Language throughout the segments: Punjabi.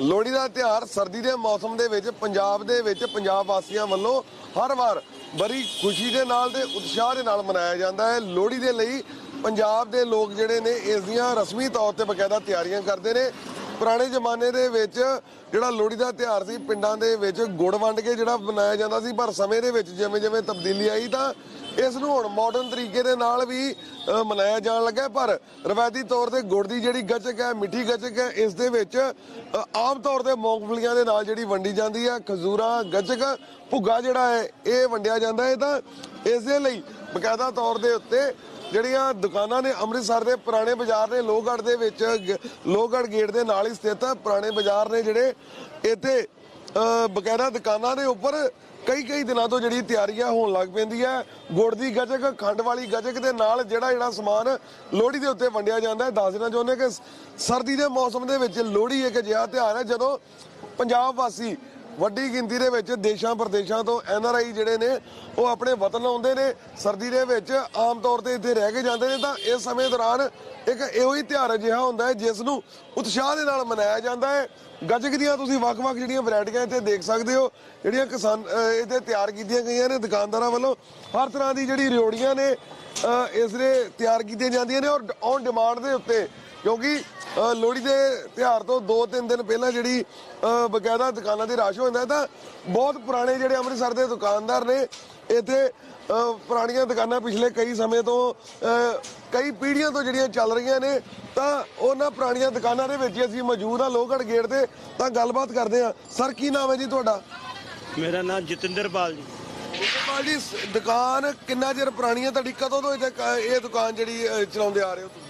ਲੋਹੜੀ ਦਾ ਤਿਉਹਾਰ ਸਰਦੀ ਦੇ ਮੌਸਮ ਦੇ ਵਿੱਚ, ਪੰਜਾਬ ਦੇ ਵਿੱਚ, ਪੰਜਾਬ ਵਾਸੀਆਂ ਵੱਲੋਂ ਹਰ ਵਾਰ ਬੜੀ ਖੁਸ਼ੀ ਦੇ ਨਾਲ ਤੇ ਉਤਸ਼ਾਹ ਦੇ ਨਾਲ ਮਨਾਇਆ ਜਾਂਦਾ ਹੈ। ਲੋਹੜੀ ਦੇ ਲਈ ਪੰਜਾਬ ਦੇ ਲੋਕ ਜਿਹੜੇ ਨੇ, ਇਸ ਦੀਆਂ ਰਸਮੀ ਤੌਰ ਤੇ ਬਕਾਇਦਾ ਤਿਆਰੀਆਂ ਕਰਦੇ ਨੇ। ਪੁਰਾਣੇ ਜ਼ਮਾਨੇ ਦੇ ਵਿੱਚ ਜਿਹੜਾ ਲੋਹੜੀ ਦਾ ਤਿਉਹਾਰ ਸੀ, ਪਿੰਡਾਂ ਦੇ ਵਿੱਚ ਗੁੜ ਵੰਡ ਕੇ ਜਿਹੜਾ ਮਨਾਇਆ ਜਾਂਦਾ ਸੀ, ਪਰ ਸਮੇਂ ਦੇ ਵਿੱਚ ਜਿਵੇਂ ਜਿਵੇਂ ਤਬਦੀਲੀ ਆਈ ਤਾਂ ਇਸ ਨੂੰ ਹੁਣ ਮਾਡਰਨ ਤਰੀਕੇ ਦੇ ਨਾਲ ਵੀ ਮਨਾਇਆ ਜਾਣ ਲੱਗਾ ਪਰ ਰਵਾਇਤੀ ਤੌਰ ਤੇ ਗੁੜ ਦੀ ਜਿਹੜੀ ਗੱਚਕ ਹੈ, ਮਿੱਠੀ ਗੱਚਕ ਹੈ, ਇਸ ਦੇ ਵਿੱਚ ਆਮ ਤੌਰ ਤੇ ਮੂੰਗਫਲੀਆਂ ਦੇ ਨਾਲ ਜਿਹੜੀ ਵੰਡੀ ਜਾਂਦੀ ਹੈ, ਖਜ਼ੂਰਾ, ਗੱਚਕ, ਭੁੱਗਾ ਜਿਹੜਾ ਹੈ, ਇਹ ਵੰਡਿਆ ਜਾਂਦਾ ਹੈ। ਤਾਂ ਇਸ ਦੇ ਲਈ ਬਕਾਇਦਾ ਤੌਰ ਦੇ ਉੱਤੇ ਜਿਹੜੀਆਂ ਦੁਕਾਨਾਂ ਨੇ ਅੰਮ੍ਰਿਤਸਰ ਦੇ ਪੁਰਾਣੇ ਬਾਜ਼ਾਰ ਨੇ ਲੋਹਗੜ੍ਹ ਦੇ ਵਿੱਚ, ਗ- ਲੋਹਗੜ੍ਹ ਗੇਟ ਦੇ ਨਾਲ ਹੀ ਸਥਿਤ ਹੈ ਪੁਰਾਣੇ ਬਾਜ਼ਾਰ ਨੇ ਜਿਹੜੇ, ਇੱਥੇ ਬਕਾਇਦਾ ਦੁਕਾਨਾਂ ਦੇ ਉੱਪਰ ਕਈ ਕਈ ਦਿਨਾਂ ਤੋਂ ਜਿਹੜੀ ਤਿਆਰੀਆਂ ਹੋਣ ਲੱਗ ਪੈਂਦੀ ਹੈ ਗੁੜ ਦੀ ਗੱਜਕ, ਖੰਡ ਵਾਲੀ ਗੱਜਕ ਦੇ ਨਾਲ ਜਿਹੜਾ ਜਿਹੜਾ ਸਮਾਨ ਲੋਹੜੀ ਦੇ ਉੱਤੇ ਵੰਡਿਆ ਜਾਂਦਾ ਹੈ। ਦੱਸ ਦੇਣਾ ਚਾਹੁੰਦੇ ਕਿ ਸਰਦੀ ਦੇ ਮੌਸਮ ਦੇ ਵਿੱਚ ਲੋਹੜੀ ਇੱਕ ਅਜਿਹਾ ਤਿਉਹਾਰ ਹੈ ਜਦੋਂ ਪੰਜਾਬ ਵਾਸੀ ਵੱਡੀ ਗਿਣਤੀ ਦੇ ਵਿੱਚ ਦੇਸ਼ਾਂ ਪ੍ਰਦੇਸ਼ਾਂ ਤੋਂ ਐਨ ਆਰ ਆਈ ਜਿਹੜੇ ਨੇ, ਉਹ ਆਪਣੇ ਵਤਨ ਆਉਂਦੇ ਨੇ। ਸਰਦੀ ਦੇ ਵਿੱਚ ਆਮ ਤੌਰ ਤੇ ਇੱਥੇ ਰਹਿ ਕੇ ਜਾਂਦੇ ਨੇ ਤਾਂ ਇਸ ਸਮੇਂ ਦੌਰਾਨ ਇੱਕ ਇਹੋ ਹੀ ਤਿਉਹਾਰ ਅਜਿਹਾ ਹੁੰਦਾ ਹੈ, ਜਿਸ ਨੂੰ ਉਤਸ਼ਾਹ ਦੇ ਨਾਲ ਮਨਾਇਆ ਜਾਂਦਾ ਹੈ। ਗੱਜਕ ਦੀਆਂ ਤੁਸੀਂ ਵੱਖ-ਵੱਖ ਜਿਹੜੀਆਂ ਵੈਰਾਈਟੀਆਂ ਇੱਥੇ ਦੇਖ ਸਕਦੇ ਹੋ, ਜਿਹੜੀਆਂ ਕਿਸਾਨ ਇੱਥੇ ਤਿਆਰ ਕੀਤੀਆਂ ਗਈਆਂ ਨੇ ਦੁਕਾਨਦਾਰਾਂ ਵੱਲੋਂ। ਹਰ ਤਰ੍ਹਾਂ ਦੀ ਜਿਹੜੀ ਰਿਓੜੀਆਂ ਨੇ ਇਸ ਦੇ ਤਿਆਰ ਕੀਤੀਆਂ ਜਾਂਦੀਆਂ ਨੇ ਔਰ ਔਨ ਡਿਮਾਂਡ ਦੇ ਉੱਤੇ ਕਿਉਂਕਿ ਲੋਹੜੀ ਦੇ ਤਿਉਹਾਰ ਤੋਂ 2-3 ਦਿਨ ਪਹਿਲਾਂ ਜਿਹੜੀ ਬਕਾਇਦਾ ਦੁਕਾਨਾਂ ਦੀ ਰਸ਼ ਹੋ ਜਾਂਦਾ ਤਾਂ ਬਹੁਤ ਪੁਰਾਣੇ ਜਿਹੜੇ ਅੰਮ੍ਰਿਤਸਰ ਦੇ ਦੁਕਾਨਦਾਰ ਨੇ ਇੱਥੇ ਪੁਰਾਣੀਆਂ ਦੁਕਾਨਾਂ ਪਿਛਲੇ ਕਈ ਸਮੇਂ ਤੋਂ ਕਈ ਪੀੜ੍ਹੀਆਂ ਤੋਂ ਜਿਹੜੀਆਂ ਚੱਲ ਰਹੀਆਂ ਨੇ ਤਾਂ ਉਹਨਾਂ ਪੁਰਾਣੀਆਂ ਦੁਕਾਨਾਂ ਦੇ ਵਿੱਚ ਅਸੀਂ ਮੌਜੂਦ ਆ ਲੋਹਗੜ੍ਹ ਗੇਟ ਤੇ ਤਾਂ ਗੱਲਬਾਤ ਕਰਦੇ ਆ ਸਰ ਕੀ ਨਾਮ ਹੈ ਜੀ ਤੁਹਾਡਾ? ਮੇਰਾ ਨਾਮ ਜਤਿੰਦਰਪਾਲ ਜੀ। ਗੋਪਾਲ ਜੀ ਦੁਕਾਨ ਕਿੰਨਾ ਚਿਰ ਪੁਰਾਣੀ ਹੈ? ਤੁਹਾਡੀ ਕਦੋਂ ਤੋਂ ਇਹ ਦੁਕਾਨ ਜਿਹੜੀ ਚਲਾਉਂਦੇ ਆ ਰਹੇ ਹੋ ਤੁਸੀਂ?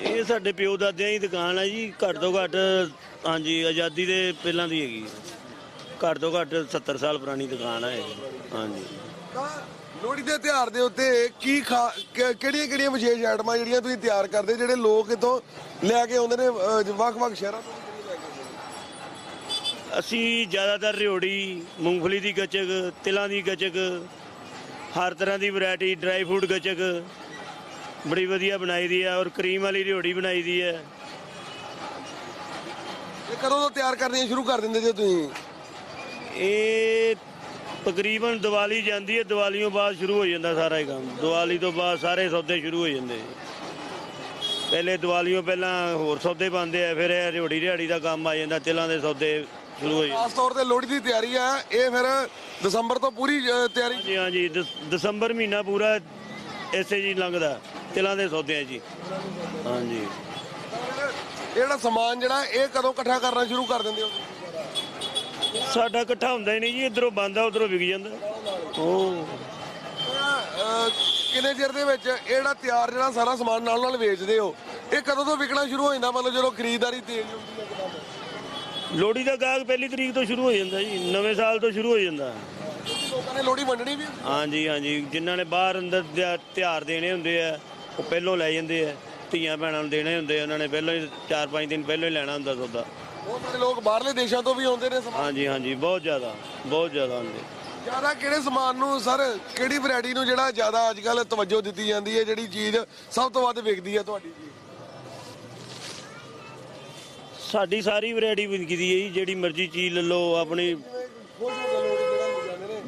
ਇਹ ਸਾਡੇ ਪਿਓ ਦਾਦਿਆਂ ਦੀ ਦੁਕਾਨ ਹੈ ਜੀ ਘੱਟ ਤੋਂ ਘੱਟ ਹਾਂਜੀ ਆਜ਼ਾਦੀ ਦੇ ਪਹਿਲਾਂ ਦੀ ਹੈਗੀ ਘੱਟ ਤੋਂ ਘੱਟ 70 ਸਾਲ ਪੁਰਾਣੀ ਦੁਕਾਨ ਹੈ ਇਹ। ਹਾਂਜੀ ਤਾਂ ਲੋਹੜੀ ਦੇ ਤਿਉਹਾਰ ਦੇ ਉੱਤੇ ਕੀ ਕਿਹੜੀਆਂ ਕਿਹੜੀਆਂ ਵਿਸ਼ੇਸ਼ ਆਈਟਮਾਂ ਜਿਹੜੀਆਂ ਤੁਸੀਂ ਤਿਆਰ ਕਰਦੇ ਜਿਹੜੇ ਲੋਕ ਇਥੋਂ ਲੈ ਕੇ ਆਉਂਦੇ ਨੇ ਅਹ, ਵੱਖ-ਵੱਖ ਸ਼ਹਿਰਾਂ ਤੋਂ? ਅਸੀਂ ਜ਼ਿਆਦਾਤਰ ਰਿਓੜੀ ਮੂੰਗਫਲੀ ਦੀ ਗੱਚਕ ਤਿਲਾਂ ਦੀ ਗੱਚਕ ਹਰ ਤਰ੍ਹਾਂ ਦੀ ਵੈਰਾਈਟੀ ਡਰਾਈ ਫਰੂਟ ਗੱਚਕ ਬੜੀ ਵਧੀਆ ਬਣਾਈ ਦੀ ਹੈ ਔਰ ਕਰੀਮ ਵਾਲੀ ਰਿਓੜੀ ਬਣਾਈ ਦੀ ਹੈ ਇਹ ਕਦੋਂ ਤੋਂ ਤਿਆਰ ਕਰਨੀਆਂ ਸ਼ੁਰੂ ਕਰ ਦਿੰਦੇ ਜੇ ਤੁਸੀਂ? ਇਹ ਤਕਰੀਬਨ ਦੀਵਾਲੀ ਜਾਂਦੀ ਹੈ ਦੀਵਾਲੀੋਂ ਬਾਅਦ ਸ਼ੁਰੂ ਹੋ ਜਾਂਦਾ ਸਾਰਾ ਹੀ ਕੰਮ। ਦੀਵਾਲੀ ਤੋਂ ਬਾਅਦ ਸਾਰੇ ਸੌਦੇ ਸ਼ੁਰੂ ਹੋ ਜਾਂਦੇ। ਪਹਿਲੇ ਦੀਵਾਲੀੋਂ ਪਹਿਲਾਂ ਹੋਰ ਸੌਦੇ ਬਣਦੇ ਆ ਫਿਰ ਇਹ ਰਿਓੜੀ ਰਿਹਾੜੀ ਦਾ ਕੰਮ ਆ ਜਾਂਦਾ ਤਿਲਾਂ ਦੇ ਸੌਦੇ ਸ਼ੁਰੂ ਹੋ ਜਾਂਦੇ। ਖਾਸ ਤੌਰ ਤੇ ਲੋਹੜੀ ਦੀ ਤਿਆਰੀ ਹੈ ਇਹ ਫਿਰ ਦਸੰਬਰ ਤੋਂ ਪੂਰੀ ਤਿਆਰੀ ਜੀ ਹਾਂ ਜੀ ਦਸ- ਦਸੰਬਰ ਮਹੀਨਾ ਪੂਰਾ ਇਸੇ ਜੀ ਲੰਘਦਾ। ਤਿਲਾਂ ਦੇ ਸੌਦਿਆਂ 'ਚ ਜੀ। ਹਾਂਜੀ। ਇਹ ਜਿਹੜਾ ਸਮਾਨ ਜਿਹੜਾ ਇਹ ਕਦੋਂ ਇਕੱਠਾ ਕਰਨਾ ਸ਼ੁਰੂ ਕਰ ਦਿੰਦੇ ਹੋ? ਸਾਡਾ ਇਕੱਠਾ ਹੁੰਦਾ ਹੀ ਨਹੀਂ ਜੀ ਇਧਰੋਂ ਬੰਦਾ ਉਧਰੋਂ ਵਿਕ ਜਾਂਦਾ। ਉਹ ਅਹ, ਕਿੰਨੇ ਚਿਰ ਦੇ ਵਿੱਚ ਇਹ ਜਿਹੜਾ ਤਿਆਰ ਜਿਹੜਾ ਸਾਰਾ ਸਮਾਨ ਨਾਲ ਨਾਲ ਵੇਚਦੇ ਹੋ ਇਹ ਕਦੋਂ ਤੋਂ ਵਿਕਣਾ ਸ਼ੁਰੂ ਹੋ ਜਾਂਦਾ? ਮਤਲਬ ਜਦੋਂ ਖਰੀਦਦਾਰੀ ਤੇਜ਼ ਹੁੰਦੀ ਹੈ ਇੱਕਦਮ। ਲੋਹੜੀ ਦਾ ਗਾਹਕ ਪਹਿਲੀ ਤਰੀਕ ਤੋਂ ਸ਼ੁਰੂ ਹੋ ਜਾਂਦਾ ਜੀ ਨਵੇਂ ਸਾਲ ਤੋਂ ਸ਼ੁਰੂ ਹੋ ਜਾਂਦਾ। ਲੋਕਾਂ ਨੇ ਲੋਹੜੀ ਵੰਡਣੀ ਵੀ? ਹੁੰਦੀ ਹਾਂਜੀ ਹਾਂਜੀ। ਜਿਨ੍ਹਾਂ ਨੇ ਬਾਹਰ ਅੰਦਰ ਦਿਆ- ਤਿਉਹਾਰ ਦੇਣੇ ਹੁੰਦੇ ਆ ਉਹ ਪਹਿਲੋਂ ਲੈ ਜਾਂਦੇ ਆ ਧੀਆਂ ਭੈਣਾਂ ਨੂੰ ਦੇਣੇ ਹੁੰਦੇ ਆ ਉਹਨਾਂ ਨੇ ਪਹਿਲਾਂ ਹੀ 4-5 ਦਿਨ ਪਹਿਲਾਂ ਹੀ ਲੈਣਾ ਹੁੰਦਾ ਸੌਦਾ। ਬਹੁਤ ਸਾਰੇ ਲੋਕ ਬਾਹਰਲੇ ਦੇਸ਼ਾਂ ਤੋਂ ਵੀ ਆਉਂਦੇ ਨੇ ਸਮਾਨ। ਹਾਂਜੀ ਹਾਂਜੀ ਬਹੁਤ ਜ਼ਿਆਦਾ ਬਹੁਤ ਜ਼ਿਆਦਾ ਹੁੰਦੇ ਜ਼ਿਆਦਾ ਕਿਹੜੇ ਸਮਾਨ ਨੂੰ ਸਰ ਕਿਹੜੀ ਵੈਰਾਈਟੀ ਨੂੰ ਜਿਹੜਾ ਜ਼ਿਆਦਾ ਅੱਜ ਕੱਲ ਤਵੱਜੋ ਦਿੱਤੀ ਜਾਂਦੀ ਹੈ ਜਿਹੜੀ ਚੀਜ਼ ਸਭ ਤੋਂ ਵੱਧ ਵਿਕਦੀ ਹੈ ਤੁਹਾਡੀ? ਜੀ ਸਾਡੀ ਸਾਰੀ ਵੈਰਾਈਟੀ ਵਿਕਦੀ ਹੈ ਜੀ ਜਿਹੜੀ ਮਰਜ਼ੀ ਚੀਜ਼ ਲੈ ਲਓ ਆਪਣੀ ਹੋ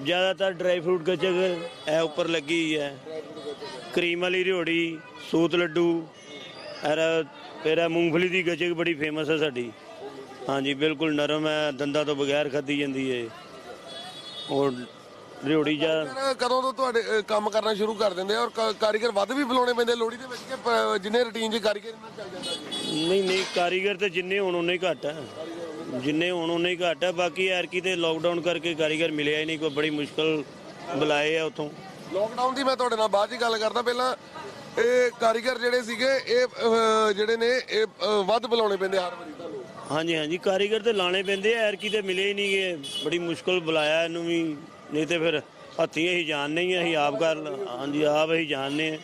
ਜ਼ਿਆਦਾਤਰ ਡਰਾਈ ਫਰੂਟ ਗੱਚਕ ਇਹ ਉੱਪਰ ਲੱਗੀ ਹੋਈ ਹੈ। ਕਰੀਮ ਵਾਲੀ ਰਿਓੜੀ ਸੂਤ ਲੱਡੂ ਐਰ ਇਹਦਾ ਮੂੰਗਫਲੀ ਦੀ ਗੱਚਕ ਬੜੀ ਫੇਮਸ ਹੈ ਸਾਡੀ। ਹਾਂਜੀ ਬਿਲਕੁਲ ਨਰਮ ਹੈ ਦੰਦਾਂ ਤੋਂ ਬਗੈਰ ਖਾਧੀ ਜਾਂਦੀ ਹੈ ਔਰ ਰਿਓੜੀ ਜਾਂ ਫਿਰ ਕਦੋਂ ਤੋਂ ਤੁਹਾਡੇ ਕੰਮ ਕਰਨਾ ਸ਼ੁਰੂ ਕਰ ਦਿੰਦੇ ਆ ਔਰ ਕ- ਕਾਰੀਗਰ ਵੱਧ ਵੀ ਬੁਲਾਉਣੇ ਪੈਂਦੇ ਲੋਹੜੀ ਦੇ ਵਿੱਚ ਕਿ ਪ- ਜਿੰਨੇ ਰੁਟੀਨ 'ਚ ਕਾਰੀਗਰ ਨਾਲ ਚੱਲ ਜਾਂਦਾ ਜੀ? ਨਹੀਂ ਨਹੀਂ ਕਾਰੀਗਰ ਤੇ ਜਿੰਨੇ ਹੋਣ ਉਹਨੇ ਹੀ ਘੱਟ ਹੈ। ਜਿੰਨੇ ਹੋਣ ਉਹਨੇ ਹੀ ਘੱਟ ਹੈ ਬਾਕੀ ਐਰਕੀ ਤੇ ਲੋਕਡਾਊਨ ਕਰਕੇ ਕਾਰੀਗਰ ਮਿਲਿਆ ਹੀ ਨਹੀਂ ਕੋਈ ਬੜੀ ਮੁਸ਼ਕਲ ਬੁਲਾਏ ਆ ਉਥੋਂ। ਲੋਕਡਾਊਨ ਦੀ ਮੈਂ ਤੁਹਾਡੇ ਨਾਲ ਬਾਅਦ 'ਚ ਗੱਲ ਕਰਦਾ। ਪਹਿਲਾਂ ਇਹ ਕਾਰੀਗਰ ਜਿਹੜੇ ਸੀਗੇ ਇਹ ਅਹ, ਜਿਹੜੇ ਨੇ ਇਹ ਅਹ, ਵੱਧ ਬੁਲਾਉਣੇ ਪੈਂਦੇ ਹਰ ਵਾਰੀ ਤੁਹਾਨੂੰ। ਹਾਂਜੀ ਹਾਂਜੀ। ਕਾਰੀਗਰ ਤੇ ਲਾਣੇ ਪੈਂਦੇ ਆ ਐਰਕੀ ਤੇ ਮਿਲੇ ਹੀ ਨਹੀਂ ਗਏ ਬੜੀ ਮੁਸ਼ਕਲ ਬੁਲਾਇਆ ਇਹਨੂੰ ਵੀ। ਨਹੀਂ ਤੇ ਫਿਰ ਹੱਥੀਂ ਅਸੀਂ ਜਾਣਨੇ ਹੀ ਆ, ਅਸੀਂ ਆਪ ਕਰ ਹਾਂਜੀ ਆਪ ਅਸੀਂ ਜਾਣਨੇ ਆ।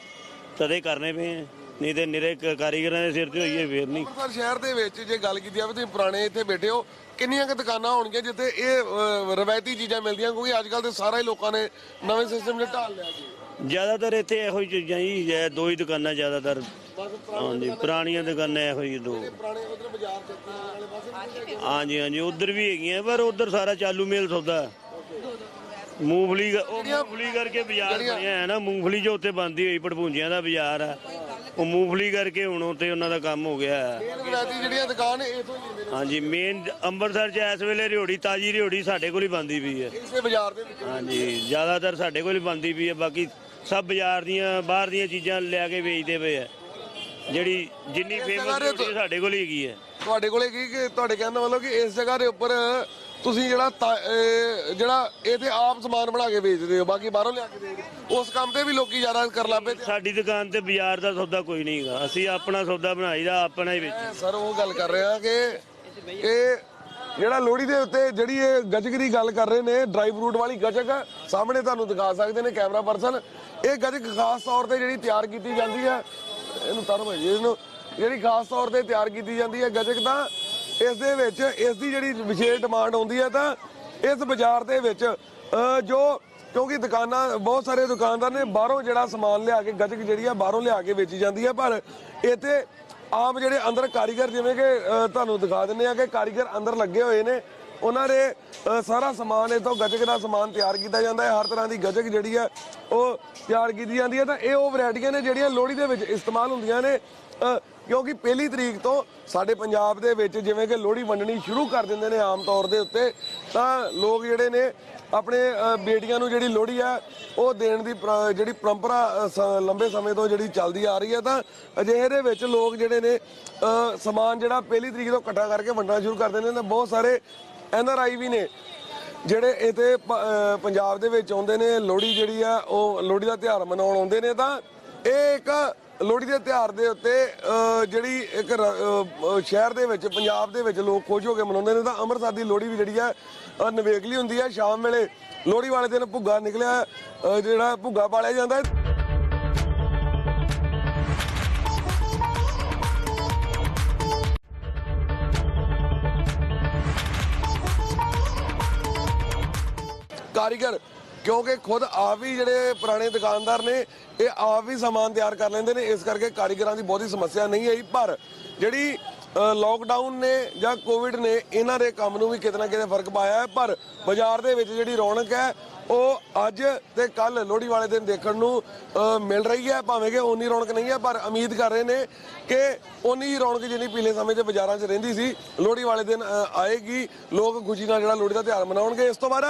ਤਦੇ ਕਰਨੇ ਪਏ ਆ। ਨਹੀਂ ਤੇ ਨਿਰੇ ਕਾਰੀਗਰਾਂ ਦੇ ਸਿਰ ਤੇ ਹੋਈਏ ਫੇਰ ਨਹੀਂ। ਅੰਮ੍ਰਿਤਸਰ ਸ਼ਹਿਰ ਦੇ ਵਿੱਚ ਜੇ ਗੱਲ ਕੀਤੀ ਜਾਵੇ ਤੁਸੀਂ ਪੁਰਾਣੇ ਇੱਥੇ ਬੈਠੇ ਹੋ ਕਿੰਨੀਆਂ ਕੁ ਦੁਕਾਨਾਂ ਹੋਣਗੀਆਂ ਜਿੱਥੇ ਇਹ ਰਵਾਇਤੀ ਚੀਜ਼ਾਂ ਮਿਲਦੀਆਂ? ਕਿਉਂਕਿ ਅੱਜ ਕੱਲ ਤੇ ਸਾਰਾ ਹੀ ਲੋਕਾਂ ਨੇ ਨਵੇਂ ਸਿਸਟਮ 'ਚ ਢਾਲ ਲਿਆ ਜੀ। ਜ਼ਿਆਦਾਤਰ ਇੱਥੇ ਇਹੋ ਹੀ ਚੀਜ਼ਾਂ ਜੀ ਇਹ ਦੋ ਹੀ ਦੁਕਾਨਾਂ ਜ਼ਿਆਦਾਤਰ। ਹਾਂਜੀ ਪੁਰਾਣੀਆਂ ਦੁਕਾਨਾਂ ਇਹੋ ਹੀ ਦੋ। ਪੁਰਾਣੇ ਉਧਰ ਬਾਜ਼ਾਰ ਚ ਵਾਲੇ ਪਾਸੇ ਹਾਂਜੀ ਹਾਂਜੀ ਉਧਰ ਵੀ ਹੈਗੀਆਂ ਪਰ ਉਧਰ ਸਾਰਾ ਚਾਲੂ ਮੇਲ ਸੌਦਾ। ਹੈ। ਮੂੰਗਫਲੀ ਉਹ ਮੂੰਗਫਲੀ ਕਰਕੇ ਬਾਜ਼ਾਰ ਬਣਿਆ ਹੈ ਨਾ ਮੂੰਗਫਲੀ ਜੋ ਉੱਤੇ ਬੰਦੀ ਹੋਈ ਪੜਪੂੰਜਿਆਂ ਦਾ ਬਾਜ਼ਾਰ ਆ। ਉਹ ਮੂੰਗਫਲੀ ਕਰਕੇ ਹੁਣ ਉੱਤੇ ਉਹਨਾਂ ਦਾ ਕੰਮ ਹੋ ਗਿਆ। ਹੈ ਮੇਨ ਵਿਲਾਇਤੀ ਜਿਹੜੀਆਂ ਦੁਕਾਨ ਇਥੋਂ ਹੀ ਲੈਂਦੇ ਹਾਂਜੀ ਮੇਨ ਅੰਮ੍ਰਿਤਸਰ 'ਚ ਇਸ ਵੇਲੇ ਰਿਓੜੀ ਤਾਜੀ ਰਿਓੜੀ ਸਾਡੇ ਕੋਲ ਹੀ ਬੰਦੀ ਪਈ ਹੈ। ਨੇ ਇਸੇ ਬਾਜ਼ਾਰ ਦੇ ਵਿੱਚ। ਹਾਂਜੀ ਜ਼ਿਆਦਾਤਰ ਸਾਡੇ ਕੋਲ ਹੀ ਬੰਦੀ ਪਈ ਹੈ ਬਾਕੀ ਸਭ ਬਾਜ਼ਾਰ ਦੀਆਂ ਬਾਹਰ ਦੀਆਂ ਚੀਜ਼ਾਂ ਲਿਆ ਕੇ ਵੇਚਦੇ ਪਏ ਆ ਜਿਹੜੀ ਜਿੰਨੀ ਫੇਮਸ ਸਾਡੇ ਕੋਲ ਹੀ ਹੈਗੀ ਹੈ। ਤੁਹਾਡੇ ਕੋਲੇ ਕੀ ਕਿ ਤੁਹਾਡੇ ਕਹਿਣ ਦਾ ਮਤਲਬ ਕਿ ਇਸ ਜਗ੍ਹਾ ਦੇ ਉੱਪਰ ਤੁਸੀਂ ਜਿਹੜਾ ਜਿਹੜਾ ਇਹ ਤੇ ਆਪ ਸਮਾਨ ਬਣਾ ਕੇ ਵੇਚਦੇ ਹੋ ਬਾਕੀ ਬਾਹਰੋਂ ਲਿਆ ਕੇ ਦੇ ਹੋ। ਉਸ ਕੰਮ ਤੇ ਵੀ ਲੋਕੀ ਜ਼ਿਆਦਾ ਕਰ ਲੱਪੇ ਸਾਡੀ ਦੁਕਾਨ ਤੇ ਬਾਜ਼ਾਰ ਦਾ ਸੌਦਾ ਕੋਈ ਨਹੀਂ ਹੈਗਾ। ਅਸੀਂ ਆਪਣਾ ਸੌਦਾ ਬਣਾਈਦਾ ਆਪਣਾ ਹੀ ਵੇਚੀ ਮੈਂ ਸਰ ਉਹ ਗੱਲ ਕਰ ਰਿਹਾ ਕਿ ਇਹ ਜਿਹੜਾ ਲੋਹੜੀ ਦੇ ਉੱਤੇ ਜਿਹੜੀ ਇਹ ਗੱਜਕ ਦੀ ਗੱਲ ਕਰ ਰਹੇ ਨੇ ਡਰਾਈ ਫਰੂਟ ਵਾਲੀ ਗੱਜਕ ਸਾਹਮਣੇ ਤੁਹਾਨੂੰ ਦਿਖਾ ਸਕਦੇ ਨੇ ਕੈਮਰਾ ਪਰਸਨ। ਇਹ ਗੱਜਕ ਖਾਸ ਤੌਰ ਤੇ ਜਿਹੜੀ ਤਿਆਰ ਕੀਤੀ ਜਾਂਦੀ ਹੈ ਇਹਨੂੰ ਤਰ ਭਾਈ ਇਹਨੂੰ ਜਿਹੜੀ ਖਾਸ ਤੌਰ ਤੇ ਤਿਆਰ ਕੀਤੀ ਜਾਂਦੀ ਹੈ ਗੱਜਕ ਤਾਂ ਇਸ ਦੇ ਵਿੱਚ ਇਸ ਦੀ ਜਿਹੜੀ ਵਿਸ਼ੇਸ਼ ਡਿਮਾਂਡ ਆਉਂਦੀ ਹੈ ਤਾਂ ਇਸ ਬਾਜ਼ਾਰ ਦੇ ਵਿੱਚ ਜੋ ਕਿਉਂਕਿ ਦੁਕਾਨਾਂ, ਬਹੁਤ ਸਾਰੇ ਦੁਕਾਨਦਾਰ ਨੇ ਬਾਹਰੋਂ ਜਿਹੜਾ ਸਮਾਨ ਲਿਆ ਕੇ, ਗੱਜਕ ਜਿਹੜੀ ਆ, ਬਾਹਰੋਂ ਲਿਆ ਕੇ ਵੇਚੀ ਜਾਂਦੀ ਹੈ ਪਰ ਇੱਥੇ ਆਮ ਜਿਹੜੇ ਅੰਦਰ ਕਾਰੀਗਰ ਜਿਵੇਂ ਕਿ ਤੁਹਾਨੂੰ ਦਿਖਾ ਦਿੰਨੇ ਆ ਕਿ ਕਾਰੀਗਰ ਅੰਦਰ ਲੱਗੇ ਹੋਏ ਨੇ ਉਹਨਾਂ ਦੇ ਸਾਰਾ ਸਮਾਨ ਇਥੋਂ ਗੱਜਕ ਦਾ ਸਮਾਨ ਤਿਆਰ ਕੀਤਾ ਜਾਂਦਾ ਹੈ। ਹਰ ਤਰ੍ਹਾਂ ਦੀ ਗੱਜਕ ਜਿਹੜੀ ਹੈ ਉਹ ਤਿਆਰ ਕੀਤੀ ਜਾਂਦੀ ਹੈ। ਤਾਂ ਇਹ ਉਹ ਵੈਰਾਈਟੀਆਂ ਨੇ ਜਿਹੜੀਆਂ ਲੋਹੜੀ ਦੇ ਵਿੱਚ ਇਸਤੇਮਾਲ ਹੁੰਦੀਆਂ ਨੇ। ਕਿਉਂਕਿ ਪਹਿਲੀ ਤਰੀਕ ਤੋਂ ਸਾਡੇ ਪੰਜਾਬ ਦੇ ਵਿੱਚ ਜਿਵੇਂ ਕਿ ਲੋਹੜੀ ਵੰਡਣੀ ਸ਼ੁਰੂ ਕਰ ਦਿੰਦੇ ਨੇ ਆਮ ਤੌਰ ਦੇ ਉੱਤੇ ਤਾਂ ਲੋਕ ਜਿਹੜੇ ਨੇ ਆਪਣੇ ਬੇਟੀਆਂ ਨੂੰ ਜਿਹੜੀ ਲੋਹੜੀ ਆ ਉਹ ਦੇਣ ਦੀ ਪ੍ਰ- ਜਿਹੜੀ ਪਰੰਪਰਾ ਅ, ਸ- ਲੰਬੇ ਸਮੇਂ ਤੋਂ ਜਿਹੜੀ ਚੱਲਦੀ ਆ ਰਹੀ ਹੈ ਤਾਂ ਅਜਿਹੇ ਦੇ ਵਿੱਚ ਲੋਕ ਜਿਹੜੇ ਨੇ ਸਮਾਨ ਜਿਹੜਾ ਪਹਿਲੀ ਤਰੀਕ ਤੋਂ ਇਕੱਠਾ ਕਰਕੇ ਵੰਡਣਾ ਸ਼ੁਰੂ ਕਰ ਦਿੰਦੇ ਨੇ। ਬਹੁਤ ਸਾਰੇ ਐਨ ਆਰ ਆਈ ਵੀ ਨੇ ਜਿਹੜੇ ਇੱਥੇ ਪੰਜਾਬ ਦੇ ਵਿੱਚ ਆਉਂਦੇ ਨੇ ਲੋਹੜੀ ਜਿਹੜੀ ਆ ਉਹ ਲੋਹੜੀ ਦਾ ਤਿਉਹਾਰ ਮਨਾਉਣ ਆਉਂਦੇ ਨੇ ਤਾਂ ਇਹ ਇੱਕ ਲੋਹੜੀ ਦੇ ਤਿਉਹਾਰ ਦੇ ਉੱਤੇ ਜਿਹੜੀ ਇੱਕ ਰ- ਸ਼ਹਿਰ ਦੇ ਵਿੱਚ ਪੰਜਾਬ ਦੇ ਵਿੱਚ ਲੋਕ ਖੁਸ਼ ਹੋ ਕੇ ਮਨਾਉਂਦੇ ਨੇ ਤਾਂ ਅੰਮ੍ਰਿਤਸਰ ਦੀ ਲੋਹੜੀ ਵੀ ਜਿਹੜੀ ਆ ਅ, ਨਿਵੇਕਲੀ ਹੁੰਦੀ ਹੈ ਸ਼ਾਮ ਵੇਲੇ ਲੋਹੜੀ ਵਾਲੇ ਦਿਨ ਭੁੱਗਾ ਨਿਕਲਿਆ ਜਿਹੜਾ ਭੁੱਗਾ ਪਾਲਿਆ ਜਾਂਦਾ ਹੈ। ਕਾਰੀਗਰ, ਕਿਉਂਕਿ ਖੁਦ ਆਪ ਵੀ ਜਿਹੜੇ ਪੁਰਾਣੇ ਦੁਕਾਨਦਾਰ ਨੇ, ਇਹ ਆਪ ਵੀ ਸਮਾਨ ਤਿਆਰ ਕਰ ਲੈਂਦੇ ਨੇ, ਇਸ ਕਰਕੇ ਕਾਰੀਗਰਾਂ ਦੀ ਬਹੁਤੀ ਸਮੱਸਿਆ ਨਹੀਂ ਆਈ। ਪਰ ਜਿਹੜੀ ਲੋਕਡਾਊਨ ਨੇ ਜਾਂ ਕੋਵਿਡ ਨੇ, ਇਹਨਾਂ ਦੇ ਕੰਮ ਨੂੰ ਵੀ ਕਿਤੇ ਨਾ ਕਿਤੇ ਫ਼ਰਕ ਪਾਇਆ ਹੈ। ਪਰ ਬਾਜ਼ਾਰ ਦੇ ਵਿੱਚ ਜਿਹੜੀ ਰੌਣਕ ਹੈ ਉਹ ਅੱਜ ਤੇ ਕੱਲ ਲੋਹੜੀ ਵਾਲੇ ਦਿਨ ਦੇਖਣ ਨੂੰ ਮਿਲ ਰਹੀ ਹੈ ਭਾਵੇਂ ਕਿ ਉਨੀ ਰੌਣਕ ਨਹੀਂ ਹੈ ਪਰ ਉਮੀਦ ਕਰ ਰਹੇ ਨੇ ਕਿ ਉਨੀ ਰੌਣਕ ਜਿਹੜੀ ਪਿਛਲੇ ਸਮੇਂ 'ਚ ਬਾਜ਼ਾਰਾਂ 'ਚ ਰਹਿੰਦੀ ਸੀ ਲੋਹੜੀ ਵਾਲੇ ਦਿਨ ਆਏਗੀ ਲੋਕ ਖੁਸ਼ੀ ਨਾਲ ਜਿਹੜਾ ਲੋਹੜੀ ਦਾ ਤਿਉਹਾਰ ਮਨਾਉਣਗੇ। ਇਸ ਤੋਂ ਬਾਅਦ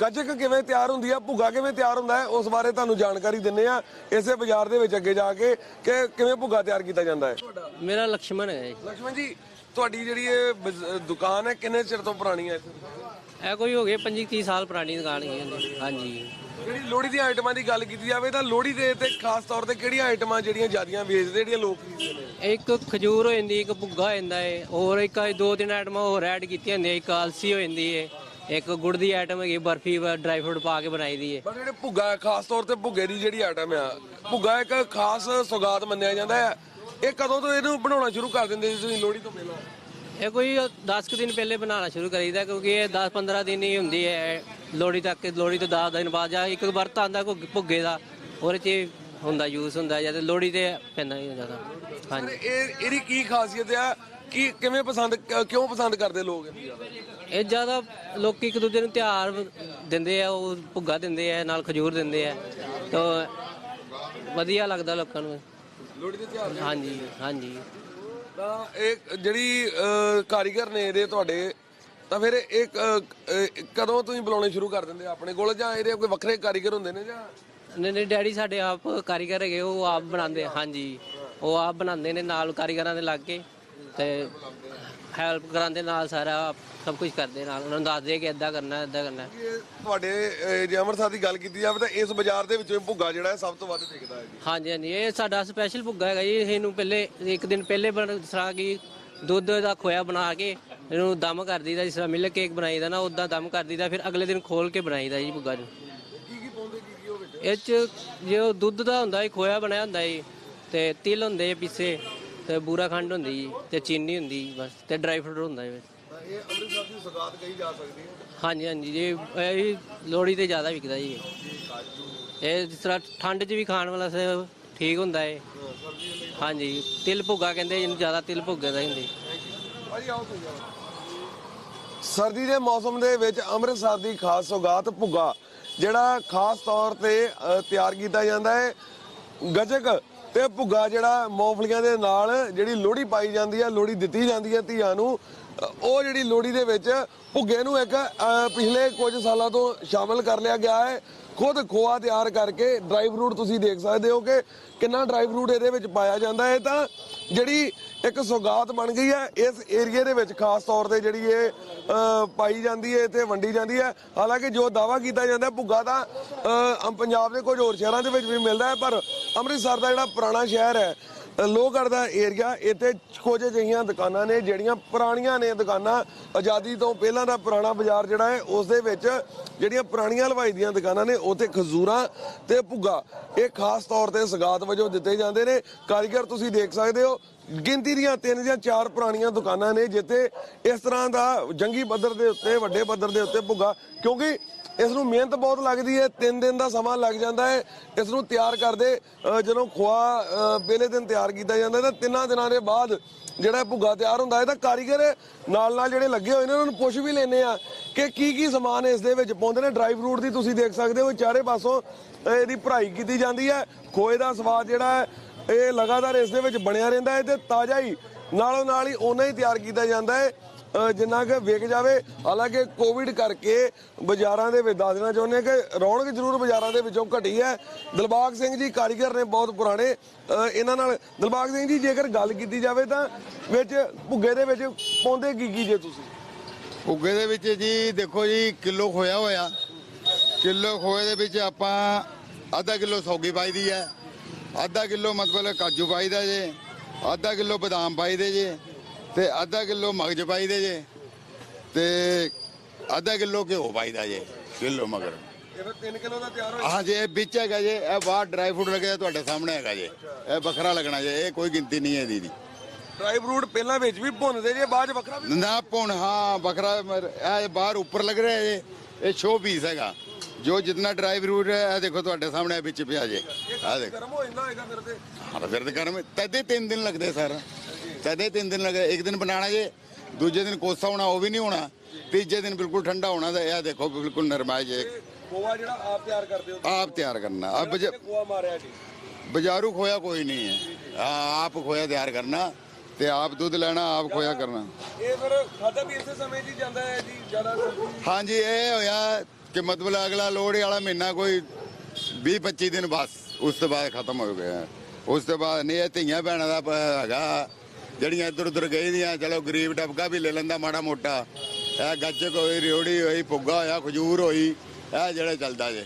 ਗੱਜਕ ਕਿਵੇਂ ਤਿਆਰ ਹੁੰਦੀ ਹੈ ਭੁੱਗਾ ਕਿਵੇਂ ਤਿਆਰ ਹੁੰਦਾ ਹੈ ਉਸ ਬਾਰੇ ਤੁਹਾਨੂੰ ਜਾਣਕਾਰੀ ਦਿੰਨੇ ਆ ਇਸੇ ਬਾਜ਼ਾਰ ਦੇ ਵਿੱਚ ਅੱਗੇ ਜਾ ਕੇ ਕਿ ਕਿਵੇਂ ਭੁੱਗਾ ਤਿਆਰ ਕੀਤਾ ਜਾਂਦਾ ਹੈ। ਮੇਰਾ ਲਕਸ਼ਮਣ ਹੈ ਲਕਸ਼ਮਣ ਜੀ ਤੁਹਾਡੀ ਜਿਹੜੀ ਇਹ ਦੁਕਾਨ ਹੈ ਕਿੰਨੇ ਚਿਰ ਤੋਂ ਪੁਰਾਣੀ ਹੈ ਇਹ ਕੋਈ ਹੋ ਗਏ 25 30 ਸਾਲ ਪੁਰਾਣੀ ਦੁਕਾਨ ਹੈ ਜੀ। ਹਾਂਜੀ। ਜਿਹੜੀ ਲੋਹੜੀ ਦੀਆਂ ਆਈਟਮਾਂ ਦੀ ਗੱਲ ਕੀਤੀ ਜਾਵੇ ਤਾਂ ਲੋਹੜੀ ਦੇ ਤੇ ਖਾਸ ਤੌਰ ਤੇ ਕਿਹੜੀਆਂ ਆਈਟਮਾਂ ਜਿਹੜੀਆਂ ਜ਼ਿਆਦੀਆਂ ਵੇਚਦੇ ਜਿਹੜੀਆਂ ਲੋਕ ਖਰੀਦਦੇ ਨੇ? ਇੱਕ ਖਜੂਰ ਹੋ ਜਾਂਦੀ ਇੱਕ ਭੁੱਗਾ ਹੋ ਜਾਂਦਾ ਹੈ ਹੋਰ ਇੱਕ ਦੋ ਤਿੰਨ ਆਈਟਮਾਂ ਹੋਰ ਐਡ ਕੀਤੀਆਂ ਹੁੰਦੀਆਂ ਇੱਕ ਆਲਸੀ ਹੋ ਜਾਂਦੀ ਹੈ ਇੱਕ ਗੁੜ ਦੀ ਆਈਟਮ ਹੈਗੀ ਬਰਫੀ ਡਰਾਈ ਫਰੂਟ ਪਾ ਕੇ ਬਣਾਈ ਦੀ ਹੈ ਪਰ ਜਿਹੜੇ ਭੁੱਗਾ ਹੈ, ਖਾਸ ਤੌਰ ਤੇ ਭੁੱਗੇ ਦੀ ਜਿਹੜੀ ਆਈਟਮ ਆ ਭੁੱਗਾ ਇੱਕ ਖਾਸ ਸੌਗਾਤ ਮੰਨਿਆ ਜਾਂਦਾ ਹੈ। ਇਹ ਕਦੋਂ ਤੋਂ ਇਹਨੂੰ ਬਣਾਉਣਾ ਸ਼ੁਰੂ ਕਰ ਦਿੰਦੇ ਸੀ ਤੁਸੀਂ ਲੋਹੜੀ ਤੋਂ ਪਹਿਲਾਂ? ਇਹ ਕੋਈ 10 ਕੁ ਦਿਨ ਪਹਿਲੇ ਬਣਾਉਣਾ ਸ਼ੁਰੂ ਕਰੀਦਾ ਕਿਉਂਕਿ ਇਹ 10 15 ਦਿਨ ਹੀ ਹੁੰਦੀ ਹੈ ਲੋਹੜੀ ਤੱਕ ਲੋਹੜੀ ਤੋਂ 10 ਦਿਨ ਬਾਅਦ ਜਾਂ ਇੱਕ ਵਰਤ ਆਂਦਾ ਭੁੱਗੇ ਦਾ ਉਹਦੇ 'ਚ ਹੁੰਦਾ ਯੂਜ਼ ਹੁੰਦਾ ਜਾਂ ਤੇ ਲੋਹੜੀ ਤੇ ਪੈਂਦਾ ਨਹੀਂ ਜ਼ਿਆਦਾ। ਹਾਂਜੀ। ਇਹ ਇਹਦੀ ਕੀ ਖਾਸੀਅਤ ਆ? ਕੀ ਕਿਵੇਂ ਪਸੰਦ ਕ- ਕਿਉਂ ਪਸੰਦ ਕਰਦੇ ਲੋਕ? ਇਹ ਜ਼ਿਆਦਾ ਲੋਕੀ ਇੱਕ ਦੂਜੇ ਨੂੰ ਤਿਉਹਾਰ ਦਿੰਦੇ ਆ ਉਹ ਭੁੱਗਾ ਦਿੰਦੇ ਆ ਨਾਲ ਖਜੂਰ ਦਿੰਦੇ ਆ ਤਾਂ ਵਧੀਆ ਲੱਗਦਾ ਲੋਕਾਂ ਨੂੰ। ਲੋਹੜੀ ਦੇ ਤਿਉਹਾਰ ਹਾਂਜੀ ਹਾਂਜੀ। ਤਾਂ ਇਹ ਜਿਹੜੀ ਕਾਰੀਗਰ ਨੇ ਇਹਦੇ ਤੁਹਾਡੇ, ਤਾਂ ਫਿਰ ਇਹ ਕਦੋਂ ਤੁਸੀਂ ਬੁਲਾਉਣੇ ਸ਼ੁਰੂ ਕਰ ਦਿੰਦੇ ਆਪਣੇ ਕੋਲ? ਜਾਂ ਇਹਦੇ ਕੋਈ ਵੱਖਰੇ ਕਾਰੀਗਰ ਹੁੰਦੇ ਨੇ ਜਾਂ? ਨਹੀਂ ਨਹੀਂ, ਡੈਡੀ ਸਾਡੇ ਆਪ ਕਾਰੀਗਰ ਹੈਗੇ, ਉਹ ਆਪ ਬਣਾਉਂਦੇ ਹਾਂਜੀ। ਉਹ ਆਪ ਬਣਾਉਂਦੇ ਨੇ ਨਾਲ ਕਾਰੀਗਰਾਂ ਦੇ ਲੱਗ ਕੇ ਤੇ ਹੈਲਪ ਕਰਾਉਂਦੇ ਨਾਲ ਸਾਰਾ ਸਭ ਕੁਝ ਕਰਦੇ ਨਾਲ। ਉਹਨਾਂ ਨੂੰ ਦੱਸਦੇ ਕਿ ਇਦਾਂ ਕਰਨਾ ਇਦਾਂ ਕਰਨਾ। ਇਹ ਤੁਹਾਡੇ ਅਹ, ਜੇ ਅੰਮ੍ਰਿਤਸਰ ਦੀ ਗੱਲ ਕੀਤੀ ਜਾਵੇ ਤਾਂ ਇਸ ਬਾਜ਼ਾਰ ਦੇ ਵਿੱਚੋਂ ਭੁੱਗਾ ਜਿਹੜਾ ਹੈ ਸਭ ਤੋਂ ਵੱਧ ਵਿਕਦਾ ਹੈ ਜੀ। ਹਾਂਜੀ ਹਾਂਜੀ। ਇਹ ਸਾਡਾ ਸਪੈਸ਼ਲ ਭੁੱਗਾ ਹੈਗਾ ਜੀ। ਇਹਨੂੰ ਪਹਿਲੇ ਇੱਕ ਦਿਨ ਪਹਿਲੇ ਬਣ ਸਰਾ ਕਿ ਦੁੱਧ ਦਾ ਖੋਇਆ ਬਣਾ ਕੇ ਇਹਨੂੰ ਦਮ ਕਰ ਦਈਦਾ ਜਿਸ ਤਰ੍ਹਾਂ ਮਿਲਕ ਕੇਕ ਬਣਾਈਦਾ ਨਾ ਉਦਾਂ ਦਮ ਕਰ ਦਈਦਾ ਫਿਰ ਅਗਲੇ ਦਿਨ ਖੋਲ ਕੇ ਬਣਾਈਦਾ ਜੀ ਭੁੱਗਾ ਨੂੰ। ਕੀ ਕੀ ਪਾਉਂਦੇ ਕੀ ਕੀ ਉਹ ਵਿੱਚ? ਇਹ ਚ ਜੋ ਦੁੱਧ ਦਾ ਹੁੰਦਾ ਹੈ ਖੋਇਆ ਬਣਿਆ ਹੁੰਦਾ ਹੈ ਤੇ ਤਿਲ ਹੁੰਦੇ ਆ ਪੀਸੇ। ਤੇ ਬੂਰਾ ਖੰਡ ਹੁੰਦੀ ਜੀ ਤੇ ਚੀਨੀ ਹੁੰਦੀ ਜੀ ਬਸ ਤੇ ਡਰਾਈ ਫਰੂਟ ਹੁੰਦਾ ਹੈ ਵਿੱਚ। ਤਾਂ ਇਹ ਅੰਮ੍ਰਿਤਸਰ ਦੀ ਸੌਗਾਤ ਕਹੀ ਜਾ ਸਕਦੀ ਹੈ ਹਾਂਜੀ ਹਾਂਜੀ ਜੀ ਇਹ ਲੋਹੜੀ ਤੇ ਜ਼ਿਆਦਾ ਵਿਕਦਾ ਜੀ ਇਹ। ਇਹ ਜਿਸ ਤਰ੍ਹਾਂ ਠੰਡ 'ਚ ਵੀ ਖਾਣ ਵਾਲਾ ਸ- ਠੀਕ ਹੁੰਦਾ ਹੈ ਹਾਂਜੀ ਤਿਲ ਭੁੱਗਾ ਕਹਿੰਦੇ ਜਿਹਨੂੰ ਜ਼ਿਆਦਾ ਤਿਲ ਭੁੱਗੇ ਦਾ ਹੁੰਦੀ ਭਾਜੀ ਆਓ ਤੁਸੀਂ ਆਓ। ਸਰਦੀ ਦੇ ਮੌਸਮ ਦੇ ਵਿੱਚ ਅੰਮ੍ਰਿਤਸਰ ਦੀ ਖਾਸ ਸੌਗਾਤ ਭੁੱਗਾ ਜਿਹੜਾ ਖਾਸ ਤੌਰ ਤੇ ਅ, ਤਿਆਰ ਕੀਤਾ ਜਾਂਦਾ ਹੈ ਗਜਕ ਤੇ ਭੁੱਗਾ ਜਿਹੜਾ ਮੂੰਗਫਲੀਆਂ ਦੇ ਨਾਲ ਜਿਹੜੀ ਲੋਹੜੀ ਪਾਈ ਜਾਂਦੀ ਹੈ ਲੋਹੜੀ ਦਿੱਤੀ ਜਾਂਦੀ ਹੈ ਧੀਆਂ ਨੂੰ ਉਹ ਜਿਹੜੀ ਲੋਹੜੀ ਦੇ ਵਿੱਚ ਭੁੱਗੇ ਨੂੰ ਇੱਕ ਪਿਛਲੇ ਕੁਝ ਸਾਲਾਂ ਤੋਂ ਸ਼ਾਮਲ ਕਰ ਲਿਆ ਗਿਆ ਹੈ। ਖੁਦ ਖੋਆ ਤਿਆਰ ਕਰਕੇ ਡਰਾਈ ਫਰੂਟ ਤੁਸੀਂ ਦੇਖ ਸਕਦੇ ਹੋ ਕਿ ਕਿੰਨਾ ਡਰਾਈ ਫਰੂਟ ਇਹਦੇ ਵਿੱਚ ਪਾਇਆ ਜਾਂਦਾ ਹੈ। ਤਾਂ ਜਿਹੜੀ ਇੱਕ ਸੌਗਾਤ ਬਣ ਗਈ ਹੈ ਇਸ ਏਰੀਏ ਦੇ ਵਿੱਚ, ਖਾਸ ਤੌਰ ਤੇ ਜਿਹੜੀ ਇਹ ਪਾਈ ਜਾਂਦੀ ਹੈ ਤੇ ਵੰਡੀ ਜਾਂਦੀ ਹੈ। ਹਾਲਾਂਕਿ ਜੋ ਦਾਵਾ ਕੀਤਾ ਜਾਂਦਾ, ਭੁੱਗਾ ਦਾ ਪੰਜਾਬ ਦੇ ਕੁਝ ਹੋਰ ਸ਼ਹਿਰਾਂ ਦੇ ਵਿੱਚ ਵੀ ਮਿਲਦਾ ਹੈ, ਪਰ ਅੰਮ੍ਰਿਤਸਰ ਦਾ ਜਿਹੜਾ ਪੁਰਾਣਾ ਸ਼ਹਿਰ ਹੈ ਲੋਹਗੜ੍ਹ ਦਾ ਏਰੀਆ, ਇੱਥੇ ਕੁਝ ਅਜਿਹੀਆਂ ਦੁਕਾਨਾਂ ਨੇ, ਜਿਹੜੀਆਂ ਪੁਰਾਣੀਆਂ ਨੇ ਦੁਕਾਨਾਂ, ਆਜ਼ਾਦੀ ਤੋਂ ਪਹਿਲਾਂ ਦਾ ਪੁਰਾਣਾ ਬਾਜ਼ਾਰ ਜਿਹੜਾ ਹੈ, ਉਸ ਦੇ ਵਿੱਚ ਜਿਹੜੀਆਂ ਪੁਰਾਣੀਆਂ ਹਲਵਾਈ ਦੀਆਂ ਦੁਕਾਨਾਂ ਨੇ, ਉੱਥੇ ਖਜ਼ੂਰਾਂ ਤੇ ਭੁੱਗਾ। ਇਹ ਖਾਸ ਤੌਰ ਤੇ ਸਗਾਤ ਵਜੋਂ ਦਿੱਤੇ ਜਾਂਦੇ ਨੇ। ਕਾਰੀਗਰ ਤੁਸੀਂ ਦੇਖ ਸਕਦੇ ਹੋ ਗਿਣਤੀ ਦੀਆਂ ਤਿੰਨ ਜਾਂ ਚਾਰ ਪੁਰਾਣੀਆਂ ਦੁਕਾਨਾਂ ਨੇ ਜਿੱਥੇ ਇਸ ਤਰ੍ਹਾਂ ਦਾ ਜੰਗੀ ਪੱਧਰ ਦੇ ਉੱਤੇ, ਵੱਡੇ ਪੱਧਰ ਦੇ ਉੱਤੇ ਭੁੱਗਾ। ਕਿਉਂਕਿ ਇਸ ਨੂੰ ਮਿਹਨਤ ਬਹੁਤ ਲੱਗਦੀ ਹੈ 3 ਦਿਨ ਦਾ ਸਮਾਂ ਲੱਗ ਜਾਂਦਾ ਹੈ, ਇਸ ਨੂੰ ਤਿਆਰ ਕਰਦੇ ਜਦੋਂ ਖੋਆ ਪਹਿਲੇ ਦਿਨ ਤਿਆਰ ਕੀਤਾ ਜਾਂਦਾ, ਤਾਂ ਤਿੰਨਾਂ ਦਿਨਾਂ ਦੇ ਬਾਅਦ ਜਿਹੜਾ ਭੁੱਗਾ ਤਿਆਰ ਹੁੰਦਾ ਹੈ, ਤਾਂ ਕਾਰੀਗਰ ਨਾਲ ਨਾਲ ਜਿਹੜੇ ਲੱਗੇ ਹੋਏ ਨੇ, ਉਹਨਾਂ ਨੂੰ ਪੁੱਛ ਵੀ ਲੈਨੇ ਆ ਕਿ ਕੀ ਕੀ ਸਮਾਨ ਇਸ ਦੇ ਵਿੱਚ ਪਾਉਂਦੇ ਨੇ। ਡਰਾਈ ਫਰੂਟ ਦੀ ਤੁਸੀਂ ਦੇਖ ਸਕਦੇ ਹੋ ਚਾਰੇ ਪਾਸੋਂ ਇਹਦੀ ਭਰਾਈ ਕੀਤੀ ਜਾਂਦੀ ਹੈ। ਖੋਏ ਦਾ ਸਵਾਦ ਜਿਹੜਾ ਹੈ ਇਹ ਲਗਾਤਾਰ ਇਸ ਦੇ ਵਿੱਚ ਬਣਿਆ ਰਹਿੰਦਾ ਹੈ ਤੇ ਤਾਜ਼ਾ ਹੀ, ਨਾਲੋਂ ਨਾਲ ਹੀ ਉਹਨਾਂ ਹੀ ਤਿਆਰ ਕੀਤਾ ਜਾਂਦਾ ਹੈ। ਜਿੰਨਾ ਕਿ ਵਿਕ ਜਾਵੇ, ਹਾਲਾਂਕਿ ਕੋਵਿਡ ਕਰਕੇ ਬਾਜ਼ਾਰਾਂ ਦੇ ਵਿੱਚ ਦੱਸ ਦੇਣਾ ਚਾਹੁੰਦੇ ਹਾਂ ਕਿ ਰੌਣਕ ਜ਼ਰੂਰ ਬਾਜ਼ਾਰਾਂ ਦੇ ਵਿੱਚੋਂ ਘਟੀ ਹੈ। ਦਿਲਬਾਗ ਸਿੰਘ ਜੀ ਕਾਰੀਗਰ ਨੇ ਬਹੁਤ ਪੁਰਾਣੇ ਇਹਨਾਂ ਨਾਲ, ਦਿਲਬਾਗ ਸਿੰਘ ਜੀ, ਜੇਕਰ ਗੱਲ ਕੀਤੀ ਜਾਵੇ ਤਾਂ ਵਿੱਚ ਭੁੱਗੇ ਦੇ ਵਿੱਚ ਪਾਉਂਦੇ ਕੀ ਕੀ ਜੇ ਤੁਸੀਂ? ਭੁੱਗੇ ਦੇ ਵਿੱਚ ਜੀ ਦੇਖੋ ਜੀ, ਕਿਲੋ ਖੋਇਆ ਹੋਇਆ। ਕਿਲੋ ਖੋਏ ਦੇ ਵਿੱਚ ਆਪਾਂ ਅੱਧਾ ਕਿਲੋ ਸੌਗੀ ਪਾਈਦੀ ਹੈ। ਅੱਧਾ ਕਿਲੋ ਮਤਲਬ ਕਾਜੂ ਪਾਈਦਾ ਜੇ ਅੱਧਾ ਕਿਲੋ ਬਦਾਮ ਪਾਈਦੇ ਜੇ ਤੇ ਅੱਧਾ ਕਿਲੋ ਮਗਜ ਪਾਈਦੇ ਜੇ ਤੇ ਅੱਧਾ ਕਿਲੋ ਘਿਓ ਪਾਈਦਾ ਜੇ ਕਿਲੋ ਮਗਰ। ਇਹ ਫਿਰ 3 ਕਿਲੋ ਦਾ ਤਿਆਰ ਹਾਂ ਜੇ ਇਹ ਵਿੱਚ ਹੈਗਾ ਜੇ ਇਹ ਬਾਹਰ ਡਰਾਈ ਫਰੂਟ ਲੱਗਿਆ ਤੁਹਾਡੇ ਸਾਹਮਣੇ ਹੈਗਾ ਜੇ ਇਹ ਵੱਖਰਾ ਲੱਗਣਾ ਜੇ ਇਹ ਕੋਈ ਗਿਣਤੀ ਨਹੀਂ ਹੈ ਇਹਦੀ। ਦੀ ਡਰਾਈ ਫਰੂਟ ਪਹਿਲਾਂ ਵਿੱਚ ਵੀ ਭੁੰਨਦੇ ਜੇ ਬਾਅਦ ਚ ਵੱਖਰਾ ਵੀ ਨਾ ਪੁਣ ਹਾਂ ਮਰ- ਇਹ ਬਾਹਰ ਉੱਪਰ ਲੱਗ ਰਿਹਾ ਇਹ ਇਹ ਸ਼ੋ ਪੀਸ ਹੈਗਾ। ਜੋ ਜਿੰਨਾ ਡਰਾਈ ਫਰੂਟ ਹੈ ਇਹ ਦੇਖੋ ਤੁਹਾਡੇ ਸਾਹਮਣੇ ਵਿੱਚ ਪਿਆ ਜੇ। ਆ ਦੇਖੋ ਗਰਮ ਹੋ ਜਾਂਦਾ ਹੋਏਗਾ ਫਿਰ ਤੇ। ਹਾਂ ਫਿਰ ਤੇ ਗਰਮ ਤਦੇ ਤਿੰਨ ਦਿਨ ਲੱਗਦੇ ਸਰ। ਤਦੇ ਤਿੰਨ ਦਿਨ ਲੱਗਦੇ ਇੱਕ ਦਿਨ ਬਣਾਣਾ ਜੇ ਦੂਜੇ ਦਿਨ ਕੋਸਾ ਹੋਣਾ ਉਹ ਵੀ ਨਹੀਂ ਹੋਣਾ। ਤੀਜੇ ਦਿਨ ਬਿਲਕੁਲ ਠੰਡਾ ਹੋਣਾ ਤੇ ਇਹ ਦੇਖੋ ਬਿਲਕੁਲ ਨਰਮਾ ਜੇ। ਖੋਆ ਜਿਹੜਾ ਆਪ ਤਿਆਰ ਕਰਦੇ ਹੋ ਆਪ ਤਿਆਰ ਕਰਨਾ। ਆਪ ਬਜ- ਮਾਰਿਆ ਜੀ। ਬਾਜ਼ਾਰੂ ਖੋਇਆ ਕੋਈ ਨਹੀਂ ਹੈ। ਹਾਂ, ਆਪ ਖੋਇਆ ਤਿਆਰ ਕਰਨਾ। ਤੇ ਆਪ ਦੁੱਧ ਲੈਣਾ ਆਪ ਖੋਇਆ ਕਰਨਾ। ਇਹ ਫਿਰ ਖਾਦਾ ਵੀ ਇਸੇ ਸਮੇਂ 'ਚ ਹੀ ਜਾਂਦਾ ਹੈ ਜੀ ਜ਼ਿਆਦਾ ਸਰਦੀ ਹਾਂਜੀ ਇਹ ਹੋਇਆ ਕਿ ਮਤਲਬ ਅਗਲਾ ਲੋਹੜੀ ਵਾਲਾ ਮਹੀਨਾ ਕੋਈ 20 25 ਦਿਨ ਬਸ ਉਸ ਤੋਂ ਬਾਅਦ ਖਤਮ ਹੋ ਗਿਆ। ਉਸ ਤੋਂ ਬਾਅਦ ਨਹੀਂ ਇਹ ਧੀਆਂ ਭੈਣਾਂ ਦਾ ਪ- ਹੈਗਾ ਜਿਹੜੀਆਂ ਇੱਧਰ ਉੱਧਰ ਗਈ ਦੀਆਂ ਚਲੋ ਗਰੀਬ ਟਬਕਾ ਵੀ ਲੈ ਲੈਂਦਾ ਮਾੜਾ ਮੋਟਾ। ਇਹ ਗੱਜਕ ਹੋਈ ਰਿਓੜੀ ਹੋਈ ਭੁੱਗਾ ਹੋਇਆ ਖਜੂਰ ਹੋਈ ਇਹ ਜਿਹੜਾ ਚੱਲਦਾ ਜੇ।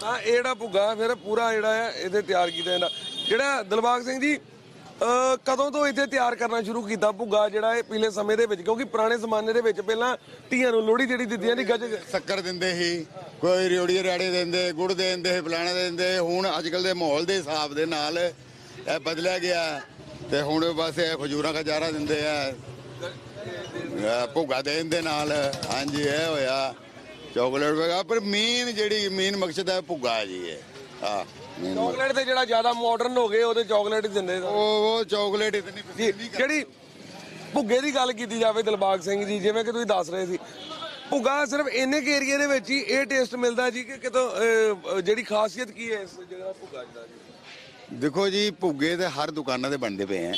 ਤਾਂ ਇਹ ਜਿਹੜਾ ਭੁੱਗਾ ਫਿਰ ਪੂਰਾ ਜਿਹੜਾ ਹੈ ਇਹਦੇ ਤਿਆਰ ਕੀਤਾ ਜਾਂਦਾ। ਜਿਹੜਾ ਦਿਲਬਾਗ ਸਿੰਘ ਜੀ ਕਦੋਂ ਤੋਂ ਇੱਥੇ ਤਿਆਰ ਕਰਨਾ ਸ਼ੁਰੂ ਕੀਤਾ ਭੁੱਗਾ ਜਿਹੜਾ ਇਹ ਪਿਛਲੇ ਸਮੇਂ ਦੇ ਵਿੱਚ? ਕਿਉਂਕਿ ਪੁਰਾਣੇ ਜ਼ਮਾਨੇ ਦੇ ਵਿੱਚ ਪਹਿਲਾਂ ਧੀਆਂ ਨੂੰ ਲੋਹੜੀ ਜਿਹੜੀ ਦਿੱਤੀ ਜਾਂਦੀ ਗੱਜ ਸ਼ੱਕਰ ਦਿੰਦੇ ਸੀ, ਕੋਈ ਰਿਓੜੀ ਰਾੜੇ ਦਿੰਦੇ, ਗੁੜ ਦੇ ਦਿੰਦੇ, ਫਲਾਣਾ ਦੇ ਦਿੰਦੇ, ਹੁਣ ਅੱਜ ਕੱਲ ਦੇ ਮਾਹੌਲ ਦੇ ਹਿਸਾਬ ਦੇ ਨਾਲ ਇਹ ਬਦਲਿਆ ਗਿਆ। ਤੇ ਹੁਣ ਬਸ ਇਹ ਖਜੂਰਾਂ ਦਾ ਦਿੰਦੇ ਆ। ਭੁੱਗਾ ਦੇਣ ਦੇ ਨਾਲ। ਹਾਂਜੀ, ਇਹ ਹੋਇਆ। ਚਾਕਲੇਟ ਵਗੈਰਾ, ਪਰ ਮੇਨ ਜਿਹੜੀ ਮੇਨ ਮਕਸਦ ਹੈ ਭੁੱਗਾ ਹੈ ਜੀ ਇਹ। ਹਾਂ। ਚਾਕਲੇਟ ਤੇ ਜਿਹੜਾ ਜ਼ਿਆਦਾ ਮਾਡਰਨ ਹੋ ਗਏ ਉਹਦੇ ਚਾਕਲੇਟ ਹੀ ਦਿੰਦੇ ਨੇ। ਉਹ ਉਹ ਚਾਕਲੇਟ ਇਤਨੀ ਜੀ ਪਸੰਦ ਨਹੀਂ ਜਿਹੜੀ ਭੁੱਗੇ ਦੀ ਗੱਲ ਕੀਤੀ ਜਾਵੇ ਦਿਲਬਾਗ ਸਿੰਘ ਜੀ ਜਿਵੇਂ ਕਿ ਤੁਸੀਂ ਦੱਸ ਰਹੇ ਸੀ। ਭੁੱਗਾ ਸਿਰਫ ਇੰਨੇ ਕੇ ਏਰੀਏ ਦੇ ਵਿੱਚ ਹੀ ਇਹ ਟੇਸਟ ਮਿਲਦਾ ਜੀ ਕਿ ਕਿਤੋਂ ਅਹ, ਜਿਹੜੀ ਖਾਸੀਅਤ ਕੀ ਹੈ ਇਸ ਜਗ੍ਹਾ ਦਾ ਭੁੱਗਾ ਜਿਹੜਾ ਜੀ? ਦੇਖੋ ਜੀ ਭੁੱਗੇ ਤੇ ਹਰ ਦੁਕਾਨਾਂ ਤੇ ਬਣਦੇ ਪਏ ਹੈ।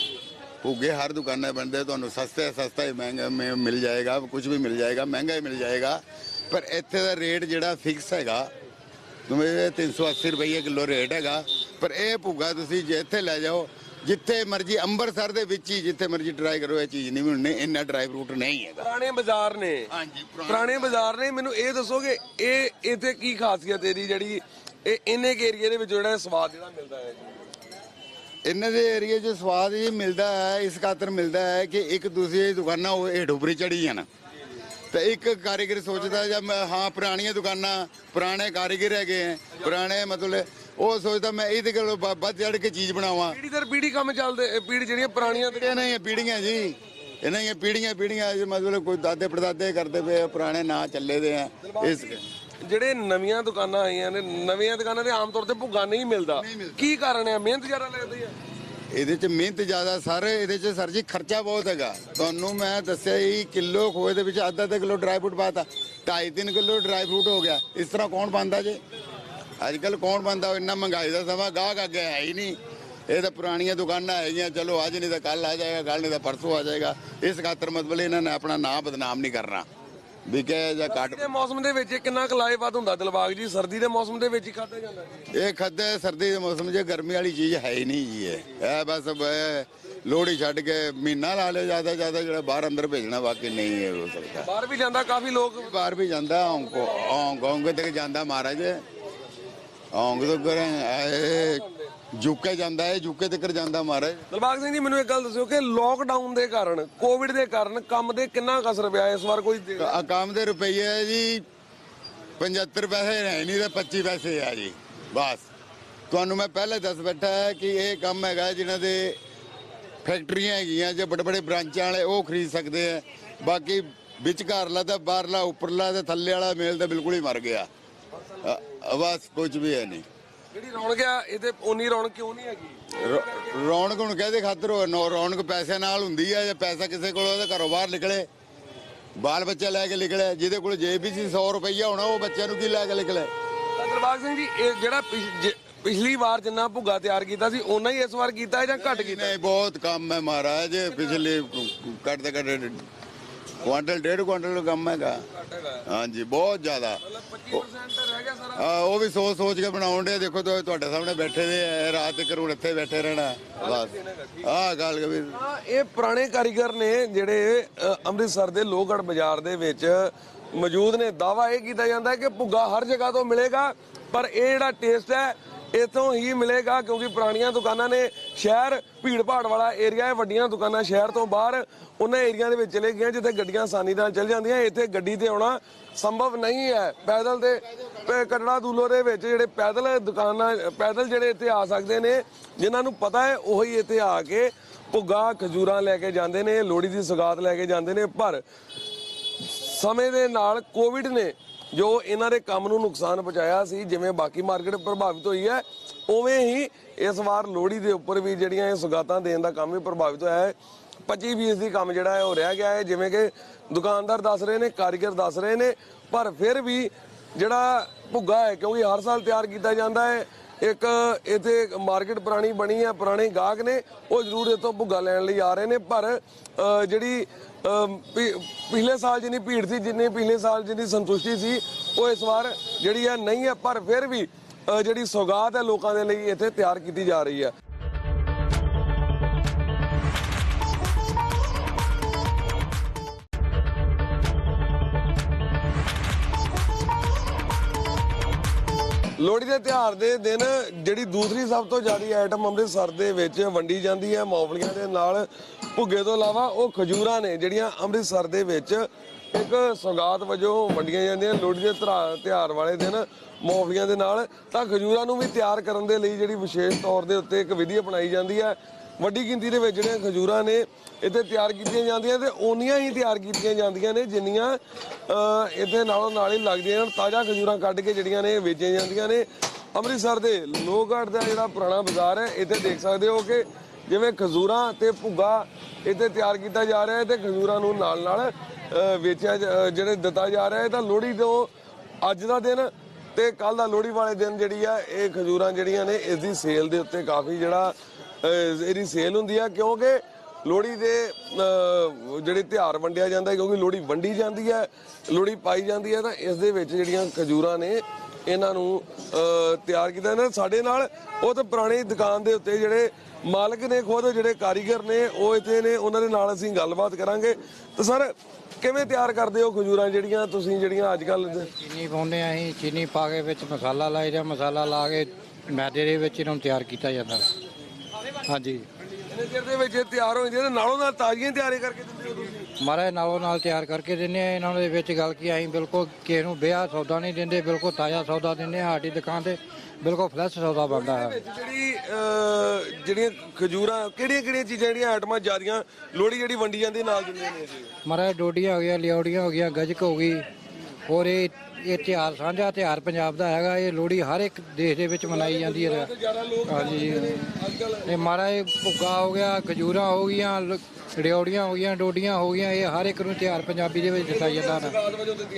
ਭੁੱਗੇ ਹਰ ਦੁਕਾਨਾਂ 'ਤੇ ਬਣਦੇ ਤੁਹਾਨੂੰ ਸਸਤੇ ਸਸਤਾ ਹੀ ਮਹਿੰਗਾ ਮੇ- ਮਿਲ ਜਾਏਗਾ ਕੁਝ ਵੀ ਮਿਲ ਜਾਏਗਾ ਮਹਿੰਗਾ ਹੀ ਮਿਲ ਜਾਏਗਾ। ਪਰ ਇੱਥੇ ਦਾ ਰੇਟ ਜਿਹੜਾ ਫਿਕਸ ਹੈਗਾ ਤੁਮੇ 380 ਰੁਪਏ ਕਿਲੋ ਰੇਟ ਹੈਗਾ ਪਰ ਇਹ ਭੁੱਗਾ ਤੁਸੀਂ ਜੇ ਇੱਥੇ ਲੈ ਜਾਓ ਜਿੱਥੇ ਮਰਜ਼ੀ ਅੰਮ੍ਰਿਤਸਰ ਦੇ ਵਿੱਚ ਹੀ ਜਿੱਥੇ ਮਰਜ਼ੀ ਟਰਾਈ ਕਰੋ ਇਹ ਚੀਜ਼ ਨਹੀਂ ਮਿਲਣੀ ਇੰਨਾ ਡਰਾਈ ਫਰੂਟ ਨਹੀਂ ਹੈਗਾ। ਪੁਰਾਣੇ ਬਾਜ਼ਾਰ ਨੇ। ਹਾਂਜੀ ਪੁਰਾਣੇ ਬਾਜ਼ਾਰ ਨੇ ਮੈਨੂੰ ਇਹ ਦੱਸੋਗੇ ਇਹ ਇੱਥੇ ਕੀ ਖਾਸੀਅਤ ਇਹਦੀ ਜਿਹੜੀ ਇਹ ਇੰਨੇ ਕੇ ਏਰੀਏ ਦੇ ਵਿੱਚ ਜਿਹੜਾ ਇਹ ਸਵਾਦ ਜਿਹੜਾ ਮਿਲਦਾ ਹੈ? ਇਹਨਾਂ ਦੇ ਏਰੀਏ 'ਚ ਸਵਾਦ ਇਹ ਮਿਲਦਾ ਹੈ ਇਸ ਖਾਤਰ ਮਿਲਦਾ ਹੈ ਕਿ ਇੱਕ ਦੂਸਰੀ ਦੁਕਾਨਾਂ ਉਹ ਉੱਪਰੀ ਚੜੀ ਹਨ ਤੇ ਇੱਕ ਕਾਰੀਗਰ ਸੋਚਦਾ ਮੈਂ ਹਾਂ ਪੁਰਾਣੀਆਂ ਦੁਕਾਨਾਂ ਪੁਰਾਣੇ ਕਾਰੀਗਰ ਹੈਗੇ ਹੈ ਪੁਰਾਣੇ ਮਤਲਬ ਉਹ ਸੋਚਦਾ ਮੈਂ ਇਹਦੇ ਕੋਲ ਵੱਧ ਚੜ ਕੇ ਚੀਜ਼ ਬਣਾਵਾਂ। ਪੀੜੀ ਦਰ ਪੀੜੀ ਕੰਮ ਚੱਲਦੇ ਪੀੜੀ ਜਿਹੜੀਆਂ ਪੁਰਾਣੀਆਂ ਤੇ ਨਹੀਂ ਇਹ ਪੀੜੀਆਂ ਜੀ। ਇਹਨਾਂ ਦੀਆਂ ਪੀੜੀਆਂ ਪੀੜੀਆਂ ਜੀ ਮਤਲਬ ਕੋਈ ਦਾਦੇ ਪੜਦਾਦੇ ਕਰਦੇ ਪਏ ਆ, ਪੁਰਾਣੇ ਨਾਂ ਚੱਲੇ ਦੇ ਆ। ਇਸ ਜਿਹੜੇ ਨਵੀਆਂ ਦੁਕਾਨਾਂ ਆਈਆਂ ਨੇ ਨਵੀਆਂ ਦੁਕਾਨਾਂ ਤੇ ਆਮ ਤੌਰ ਤੇ ਭੁੱਗਾ ਨਹੀਂ ਮਿਲਦਾ। ਕੀ ਕਾਰਨ ਹੈ? ਮਿਹਨਤ ਜ਼ਿਆਦਾ ਲੱਗਦੀ ਹੈ? ਇਹਦੇ ਚ ਮਿਹਨਤ ਜ਼ਿਆਦਾ ਸਰ, ਇਹਦੇ ਚ ਸਰ ਜੀ ਖਰਚਾ ਬਹੁਤ ਹੈਗਾ। ਤੁਹਾਨੂੰ ਮੈਂ ਦੱਸਿਆ ਹੀ ਕਿਲੋ ਖੋਏ ਦੇ ਵਿੱਚ ਅੱਧਾ ਅੱਧਾ ਕਿਲੋ ਡਰਾਈ ਫਰੂਟ ਪਾਤਾ। 2.5 ਕਿਲੋ ਡਰਾਈ ਫਰੂਟ ਹੋ ਗਿਆ। ਇਸ ਤਰ੍ਹਾਂ ਕੌਣ ਪਾਉਂਦਾ ਜੇ? ਅੱਜ ਕੱਲ ਕੌਣ ਪਾਉਂਦਾ? ਇੰਨਾ ਮਹਿੰਗਾਈ ਦਾ ਸਮਾਂ, ਗਾਹਕ ਅੱਗੇ ਹੈ ਹੀ ਨਹੀਂ। ਇਹ ਤਾਂ ਪੁਰਾਣੀਆਂ ਦੁਕਾਨਾਂ ਹੈਗੀਆਂ। ਚਲੋ, ਅੱਜ ਨਹੀਂ ਤਾਂ ਕੱਲ ਆ ਜਾਏਗਾ ਕੱਲ ਨਹੀਂ ਤਾਂ ਪਰਸੋਂ ਆ ਜਾਏਗਾ। ਇਸ ਖਾਤਰ ਮਤਲਬ ਇਹਨਾਂ ਨੇ ਆਪਣਾ ਨਾਮ ਬਦਨਾਮ ਨਹੀਂ ਕਰਨਾ। ਵਿਕੇ ਜਾਂ ਘੱਟ ਸਰਦੀ ਦੇ ਮੌਸਮ ਦੇ ਵਿੱਚ ਇਹ ਕਿੰਨਾ ਕੁ ਲਾਹੇਵੰਦ ਹੁੰਦਾ ਦਿਲਬਾਗ ਜੀ? ਸਰਦੀ ਦੇ ਮੌਸਮ ਦੇ ਵਿੱਚ ਹੀ ਖਾਧਾ ਜਾਂਦਾ ਜੀ। ਇਹ ਖਾਦਾ ਸਰਦੀ ਦੇ ਮੌਸਮ 'ਚ ਗਰਮੀ ਵਾਲੀ ਚੀਜ਼ ਹੈ ਹੀ ਨਹੀਂ ਜੀ ਇਹ। ਇਹ ਬਸ ਬ- ਲੋਹੜੀ ਛੱਡ ਕੇ ਮਹੀਨਾ ਲਾ ਲਿਓ ਜ਼ਿਆਦਾ ਜ਼ਿਆਦਾ ਜਿਹੜਾ ਬਾਹਰ ਅੰਦਰ ਭੇਜਣਾ ਬਾਕੀ ਨਹੀਂ ਹੈ ਹੋ ਸਕਦਾ। ਬਾਹਰ ਵੀ ਜਾਂਦਾ ਕਾਫੀ ਲੋਕ ਬਾਹਰ ਵੀ ਜਾਂਦਾ ਹਾਂਗੋ ਹਾਂਗਕਾਂਗ ਤੱਕ ਜਾਂਦਾ ਮਹਾਰਾਜ। ਹਾਂਗ ਤੋਂ ਕਰੇ ਜੁਕੇ ਜਾਂਦਾ ਹੈ ਜੁਕੇ ਤੱਕ ਜਾਂਦਾ ਮਹਾਰਾਜ। ਦਿਲਬਾਗ ਸਿੰਘ ਜੀ ਮੈਨੂੰ ਇੱਕ ਗੱਲ ਦੱਸਿਓ ਕਿ ਲੋਕਡਾਊਨ ਦੇ ਕਾਰਨ ਕੋਵਿਡ ਦੇ ਕਾਰਨ ਕੰਮ ਦੇ ਕਿੰਨਾ ਕੁ ਅਸਰ ਪਿਆ ਇਸ ਵਾਰ ਕੋਈ ਦੇ- ਆ ਕੰਮ ਦੇ ਰੁਪਈਏ ਜੀ 75 ਪੈਸੇ ਹੈ ਨਹੀਂ ਤੇ 25 ਪੈਸੇ ਆ ਜੀ ਬਸ। ਤੁਹਾਨੂੰ ਮੈਂ ਪਹਿਲੇ ਦੱਸ ਬੈਠਾ ਹੈ ਕਿ ਇਹ ਕੰਮ ਹੈਗਾ ਜਿਨ੍ਹਾਂ ਦੇ ਫੈਕਟਰੀਆਂ ਹੈਗੀਆਂ ਜੇ ਬੜੇ ਬੜੇ ਬ੍ਰਾਂਚਾਂ ਵਾਲੇ ਉਹ ਖਰੀਦ ਸਕਦੇ ਆ। ਬਾਕੀ ਵਿਚਕਾਰਲਾ ਤੇ ਬਾਹਰਲਾ ਉੱਪਰਲਾ ਤੇ ਥੱਲੇ ਵਾਲਾ ਮੇਲ ਤਾਂ ਬਿਲਕੁਲ ਹੀ ਮਰ ਗਿਆ। ਅ- ਬਸ ਕੁਝ ਵੀ ਹੈ ਨਹੀਂ। ਜਿਹੜੀ ਰੌਣਕ ਆ ਇਹਦੇ ਉਨੀ ਰੌਣਕ ਕਿਉਂ ਨਹੀਂ ਹੈਗੀ? ਰੌ- ਰੌਣਕ ਹੁਣ ਕਹਦੇ ਖਾਤਰ ਹੋ ਨੋ ਰੌਣਕ ਪੈਸੇ ਨਾਲ ਹੁੰਦੀ ਹੈ ਜੇ ਪੈਸਾ ਕਿਸੇ ਕੋਲ ਉਹਦੇ ਘਰੋਂ ਬਾਹਰ ਨਿਕਲੇ। ਬਾਲ ਬੱਚਾ ਲੈ ਕੇ ਨਿਕਲੇ ਜਿਹਦੇ ਕੋਲ ਜੇਬ ਵਿੱਚ 100 ਰੁਪਈਆ ਹੋਣਾ ਉਹ ਬੱਚਿਆਂ ਨੂੰ ਕੀ ਲੈ ਕੇ ਨਿਕਲੇ? ਤਾਂ ਦਿਲਬਾਗ ਸਿੰਘ ਜੀ ਇਹ ਜਿਹੜਾ ਪਿਛ- ਜੇ- ਪਿਛਲੀ ਵਾਰ ਜਿੰਨਾ ਭੁੱਗਾ ਤਿਆਰ ਕੀਤਾ ਸੀ ਓਨਾ ਹੀ ਇਸ ਵਾਰ ਕੀਤਾ ਹੈ ਜਾਂ ਘੱਟ ਕੀਤਾ? ਨਹੀਂ ਬਹੁਤ ਕੰਮ ਹੈ ਮਹਾਰਾਜ ਪਿਛਲੇ ਕੱਟਦੇ ਕੱਟਦੇ ਕੁਆਂਟਲ ਡੇਢ ਕੁਆਂਟਲ ਕੰਮ ਹੈਗਾ। ਹਾਂਜੀ ਬਹੁਤ ਜ਼ਿਆਦਾ। ਆ ਉਹ ਵੀ ਸੋਚ ਸੋਚ ਕੇ ਬਣਾਉਣ ਦੇ ਦੇਖੋ ਤੁਹਾ- ਤੁਹਾਡੇ ਸਾਹਮਣੇ ਬੈਠੇ ਦੇ ਆ, ਰਾਤ ਤੱਕ ਹੁਣ ਇੱਥੇ ਬੈਠੇ ਰਹਿਣਾ। ਬਸ। ਆਹ ਗੱਲ ਕਬੀਰ ਹਾਂ, ਇਹ ਪੁਰਾਣੇ ਕਾਰੀਗਰ ਨੇ ਜਿਹੜੇ ਅ, ਅੰਮ੍ਰਿਤਸਰ ਦੇ ਲੋਹਗੜ੍ਹ ਬਾਜ਼ਾਰ ਦੇ ਵਿੱਚ ਮੌਜੂਦ ਨੇ। ਦਾਵਾ ਇਹ ਕੀਤਾ ਜਾਂਦਾ ਹੈ ਕਿ ਭੁੱਗਾ ਹਰ ਜਗ੍ਹਾ ਤੋਂ ਮਿਲੇਗਾ ਪਰ ਇਹ ਜਿਹੜਾ ਟੇਸਟ ਹੈ ਇਥੋਂ ਹੀ ਮਿਲੇਗਾ ਕਿਉਂਕਿ ਪੁਰਾਣੀਆਂ ਦੁਕਾਨਾਂ ਨੇ ਸ਼ਹਿਰ ਭੀੜ ਭਾੜ ਵਾਲਾ ਏਰੀਆ ਹੈ, ਵੱਡੀਆਂ ਦੁਕਾਨਾਂ ਸ਼ਹਿਰ ਤੋਂ ਬਾਹਰ ਉਹਨਾਂ ਏਰੀਆ ਦੇ ਵਿੱਚ ਚਲੇ ਗਈਆਂ, ਜਿੱਥੇ ਗੱਡੀਆਂ ਆਸਾਨੀ ਨਾਲ ਚੱਲ ਜਾਂਦੀਆਂ। ਇੱਥੇ ਗੱਡੀ ਤੇ ਆਉਣਾ ਸੰਭਵ ਨਹੀਂ ਹੈ। ਪੈਦਲ ਤੇ ਪ- ਕਟੜਾ ਦੂਲੋ ਦੇ ਵਿੱਚ ਜਿਹੜੇ ਪੈਦਲ ਦੁਕਾਨਾਂ, ਪੈਦਲ ਜਿਹੜੇ ਇੱਥੇ ਆ ਸਕਦੇ ਨੇ, ਜਿਨ੍ਹਾਂ ਨੂੰ ਪਤਾ ਹੈ, ਉਹੀ ਇੱਥੇ ਆ ਕੇ ਭੁੱਗਾ, ਖਜੂਰਾਂ ਲੈ ਕੇ ਜਾਂਦੇ ਨੇ, ਲੋਹੜੀ ਦੀ ਸੌਗਾਤ ਲੈ ਕੇ ਜਾਂਦੇ ਨੇ। ਪਰ ਸਮੇਂ ਦੇ ਨਾਲ ਕੋਵਿਡ ਨੇ ਜੋ ਇਹਨਾਂ ਦੇ ਕੰਮ ਨੂੰ ਨੁਕਸਾਨ ਪਹੁੰਚਾਇਆ ਸੀ, ਜਿਵੇਂ ਬਾਕੀ ਮਾਰਕੀਟ ਪ੍ਰਭਾਵਿਤ ਹੋਈ ਹੈ, ਉਵੇਂ ਹੀ ਇਸ ਵਾਰ ਲੋਹੜੀ ਦੇ ਉੱਪਰ ਵੀ ਜਿਹੜੀਆਂ ਇਹ ਸੁਗਾਤਾਂ ਦੇਣ ਦਾ ਕੰਮ ਵੀ ਪ੍ਰਭਾਵਿਤ ਹੋਇਆ ਹੈ। 25 ਦੀ ਕੰਮ ਜਿਹੜਾ ਹੈ ਉਹ ਰਹਿ ਗਿਆ ਹੈ, ਜਿਵੇਂ ਕਿ ਦੁਕਾਨਦਾਰ ਦੱਸ ਰਹੇ ਨੇ, ਕਾਰੀਗਰ ਦੱਸ ਰਹੇ ਨੇ, ਪਰ ਫਿਰ ਵੀ ਜਿਹੜਾ ਭੁੱਗਾ ਹੈ, ਕਿਉਂਕਿ ਹਰ ਸਾਲ ਤਿਆਰ ਕੀਤਾ ਜਾਂਦਾ ਹੈ ਇੱਕ ਇੱਥੇ ਮਾਰਕੀਟ ਪੁਰਾਣੀ ਬਣੀ ਹੈ ਪੁਰਾਣੇ ਗਾਹਕ ਨੇ ਉਹ ਜ਼ਰੂਰ ਇੱਥੋਂ ਭੁੱਗਾ ਲੈਣ ਲਈ ਆ ਰਹੇ ਨੇ ਪਰ ਜਿਹੜੀ ਅ, ਪਿਛਲੇ ਸਾਲ ਜਿੰਨੀ ਭੀੜ ਸੀ ਜਿੰਨੀ ਪਿਛਲੇ ਸਾਲ ਜਿੰਨੀ ਸੰਤੁਸ਼ਟੀ ਸੀ ਉਹ ਇਸ ਵਾਰ ਜਿਹੜੀ ਹੈ ਨਹੀਂ ਹੈ ਪਰ ਫਿਰ ਵੀ ਜਿਹੜੀ ਸੌਗਾਤ ਹੈ ਲੋਕਾਂ ਦੇ ਲਈ ਇੱਥੇ ਤਿਆਰ ਕੀਤੀ ਜਾ ਰਹੀ ਹੈ ਲੋਹੜੀ ਦੇ ਤਿਉਹਾਰ ਦੇ ਦਿਨ ਜਿਹੜੀ ਦੂਸਰੀ ਸਭ ਤੋਂ ਜ਼ਿਆਦਾ ਆਈਟਮ ਅੰਮ੍ਰਿਤਸਰ ਦੇ ਵਿੱਚ ਵੰਡੀ ਜਾਂਦੀ ਹੈ ਮੌਫਲੀਆਂ ਦੇ ਨਾਲ। ਭੁੱਗੇ ਤੋਂ ਇਲਾਵਾ ਉਹ ਖਜੂਰਾਂ ਨੇ ਜਿਹੜੀਆਂ ਅੰਮ੍ਰਿਤਸਰ ਦੇ ਵਿੱਚ ਇੱਕ ਸੌਗਾਤ ਵਜੋਂ ਵੰਡੀਆਂ ਜਾਂਦੀਆਂ ਲੋਹੜੀ ਦੇ ਤਿਉਹਾਰ- ਤਿਉਹਾਰ ਵਾਲੇ ਦਿਨ ਮੌਫਲੀਆਂ ਦੇ ਨਾਲ। ਤਾਂ ਖਜੂਰਾਂ ਨੂੰ ਵੀ ਤਿਆਰ ਕਰਨ ਦੇ ਲਈ ਜਿਹੜੀ ਵਿਸ਼ੇਸ਼ ਤੌਰ ਦੇ ਉੱਤੇ ਇੱਕ ਵਿਧੀ ਅਪਣਾਈ ਜਾਂਦੀ ਹੈ ਵੱਡੀ ਗਿਣਤੀ ਦੇ ਵਿੱਚ ਜਿਹੜੀਆਂ ਖਜੂਰਾਂ ਨੇ ਇੱਥੇ ਤਿਆਰ ਕੀਤੀਆਂ ਜਾਂਦੀਆਂ ਤੇ ਓਨੀਆਂ ਹੀ ਤਿਆਰ ਕੀਤੀਆਂ ਜਾਂਦੀਆਂ ਨੇ, ਜਿੰਨੀਆਂ ਇੱਥੇ ਨਾਲੋਂ ਨਾਲ ਹੀ ਲੱਗਦੀਆਂ ਹਨ। ਤਾਜ਼ਾ ਖਜੂਰਾਂ ਕੱਢ ਕੇ ਜਿਹੜੀਆਂ ਨੇ ਵੇਚੀਆਂ ਜਾਂਦੀਆਂ ਨੇ। ਅੰਮ੍ਰਿਤਸਰ ਦੇ ਲੋਹਗੜ੍ਹ ਦਾ ਜਿਹੜਾ ਪੁਰਾਣਾ ਬਾਜ਼ਾਰ ਹੈ, ਇੱਥੇ ਦੇਖ ਸਕਦੇ ਹੋ ਕਿ ਜਿਵੇਂ ਖਜੂਰਾਂ ਤੇ ਭੁੱਗਾ ਇੱਥੇ ਤਿਆਰ ਕੀਤਾ ਜਾ ਰਿਹਾ ਹੈ ਤੇ ਖਜੂਰਾਂ ਨੂੰ ਨਾਲ ਨਾਲ ਵੇਚਿਆ ਜਾ- ਜਿਹੜੇ ਦਿੱਤਾ ਜਾ ਰਿਹਾ ਹੈ। ਤਾਂ ਲੋਹੜੀ ਤੋਂ ਅੱਜ ਦਾ ਦਿਨ ਤੇ ਕੱਲ ਦਾ ਲੋਹੜੀ ਵਾਲੇ ਦਿਨ ਜਿਹੜੀ ਆ, ਇਹ ਖਜੂਰਾਂ ਜਿਹੜੀਆਂ ਨੇ, ਇਸ ਦੀ ਸੇਲ ਦੇ ਉੱਤੇ ਕਾਫੀ ਜਿਹੜਾ ਇਹਦੀ ਸੇਲ ਹੁੰਦੀ ਆ ਕਿਉਂਕਿ ਲੋਹੜੀ ਦੇ ਜਿਹੜੇ ਤਿਉਹਾਰ ਵੰਡਿਆ ਜਾਂਦਾ ਕਿਉਂਕਿ ਲੋਹੜੀ ਵੰਡੀ ਜਾਂਦੀ ਹੈ, ਲੋਹੜੀ ਪਾਈ ਜਾਂਦੀ ਹੈ, ਤਾਂ ਇਸ ਦੇ ਵਿੱਚ ਜਿਹੜੀਆਂ ਖਜੂਰਾਂ ਨੇ, ਇਹਨਾਂ ਨੂੰ ਤਿਆਰ ਕੀਤਾ ਜਾਂਦਾ। ਸਾਡੇ ਨਾਲ ਉਹ ਤਾਂ ਪੁਰਾਣੀ ਦੁਕਾਨ ਦੇ ਉੱਤੇ ਜਿਹੜੇ ਮਾਲਕ ਨੇ ਖੁਦ, ਜਿਹੜੇ ਕਾਰੀਗਰ ਨੇ, ਉਹ ਇੱਥੇ ਨੇ, ਉਹਨਾਂ ਦੇ ਨਾਲ ਅਸੀਂ ਗੱਲਬਾਤ ਕਰਾਂਗੇ। ਤਾਂ ਸਰ, ਕਿਵੇਂ ਤਿਆਰ ਕਰਦੇ ਹੋ ਖਜੂਰਾਂ ਜਿਹੜੀਆਂ ਤੁਸੀਂ, ਜਿਹੜੀਆਂ ਅੱਜ ਕੱਲ ਚੀਨੀ ਪਾਉਂਦੇ ਆ ਅਸੀਂ, ਚੀਨੀ ਪਾ ਕੇ ਵਿੱਚ ਮਸਾਲਾ ਲਾਈਦਾ ਮਸਾਲਾ ਲਾ ਕੇ ਮੈਦੇ ਦੇ ਵਿੱਚ ਇਹਨਾਂ ਨੂੰ ਤਿਆਰ ਕੀਤਾ ਜਾਂਦਾ। ਹਾਂਜੀ। ਇਹਨੇ ਚਿਰ ਦੇ ਵਿੱਚ ਇਹ ਤਿਆਰ ਹੋ ਜਾਂਦੀਆਂ ਤੇ ਨਾਲੋਂ ਨਾਲ ਤਾਜ਼ੀਆਂ ਤਿਆਰੀ ਕਰਕੇ ਦਿੰਦੇ ਹੋ ਤੁਸੀਂ? ਮਾਰੇ ਨਾਲੋਂ ਨਾਲ ਤਿਆਰ ਕਰਕੇ ਦਿੰਦੇ ਆ ਇਹਨਾਂ ਦੇ ਵਿੱਚ ਗੱਲ ਕੀ ਅਸੀਂ ਬਿਲਕੁਲ ਕਿਸੇ ਨੂੰ ਵਿਆਹ ਸੌਦਾ ਨਹੀਂ ਦਿੰਦੇ ਬਿਲਕੁਲ ਤਾਜ਼ਾ ਸੌਦਾ ਦਿੰਦੇ ਆ ਸਾਡੀ ਦੁਕਾਨ ਤੇ ਬਿਲਕੁਲ ਫਰੈਸ਼ ਸੌਦਾ ਬਣਦਾ ਹੈ। ਜਿਹੜੀ ਅਹ, ਜਿਹੜੀਆਂ ਖਜੂਰਾਂ ਕਿਹੜੀਆਂ ਕਿਹੜੀਆਂ ਚੀਜ਼ਾਂ ਜਿਹੜੀਆਂ ਆਈਟਮਾਂ ਜਿਆਦੀਆਂ ਲੋਹੜੀ ਜਿਹੜੀ ਵੰਡੀ ਜਾਂਦੀ ਨਾਲ ਦਿੰਦੇ ਨੇ ਜੀ? ਮਾਰੇ ਡੋਡੀਆਂ ਹੋ ਗਈਆਂ ਲਿਓੜੀਆਂ ਹੋ ਗਈਆਂ ਗਜਕ ਹੋ ਗਈ ਹੋਰ ਇਹ ਇਹ ਤਿਉਹਾਰ ਸਾਂਝਾ ਤਿਉਹਾਰ ਪੰਜਾਬ ਦਾ ਹੈਗਾ ਇਹ ਲੋਹੜੀ ਹਰ ਇੱਕ ਦੇਸ਼ ਦੇ ਵਿੱਚ ਮਨਾਈ ਜਾਂਦੀ ਹੈ। ਹਾਂਜੀ ਇਹ ਮਹਾਰਾਜ ਭੁੱਗਾ ਹੋ ਗਿਆ ਖਜੂਰਾਂ ਹੋ ਗਈਆਂ ਰਿਓੜੀਆਂ ਹੋ ਗਈਆਂ ਡੋਡੀਆਂ ਹੋ ਗਈਆਂ ਇਹ ਹਰ ਇੱਕ ਨੂੰ ਤਿਉਹਾਰ ਪੰਜਾਬੀ ਦੇ ਵਿੱਚ ਦਿੱਤਾ ਜਾਂਦਾ ਨਾ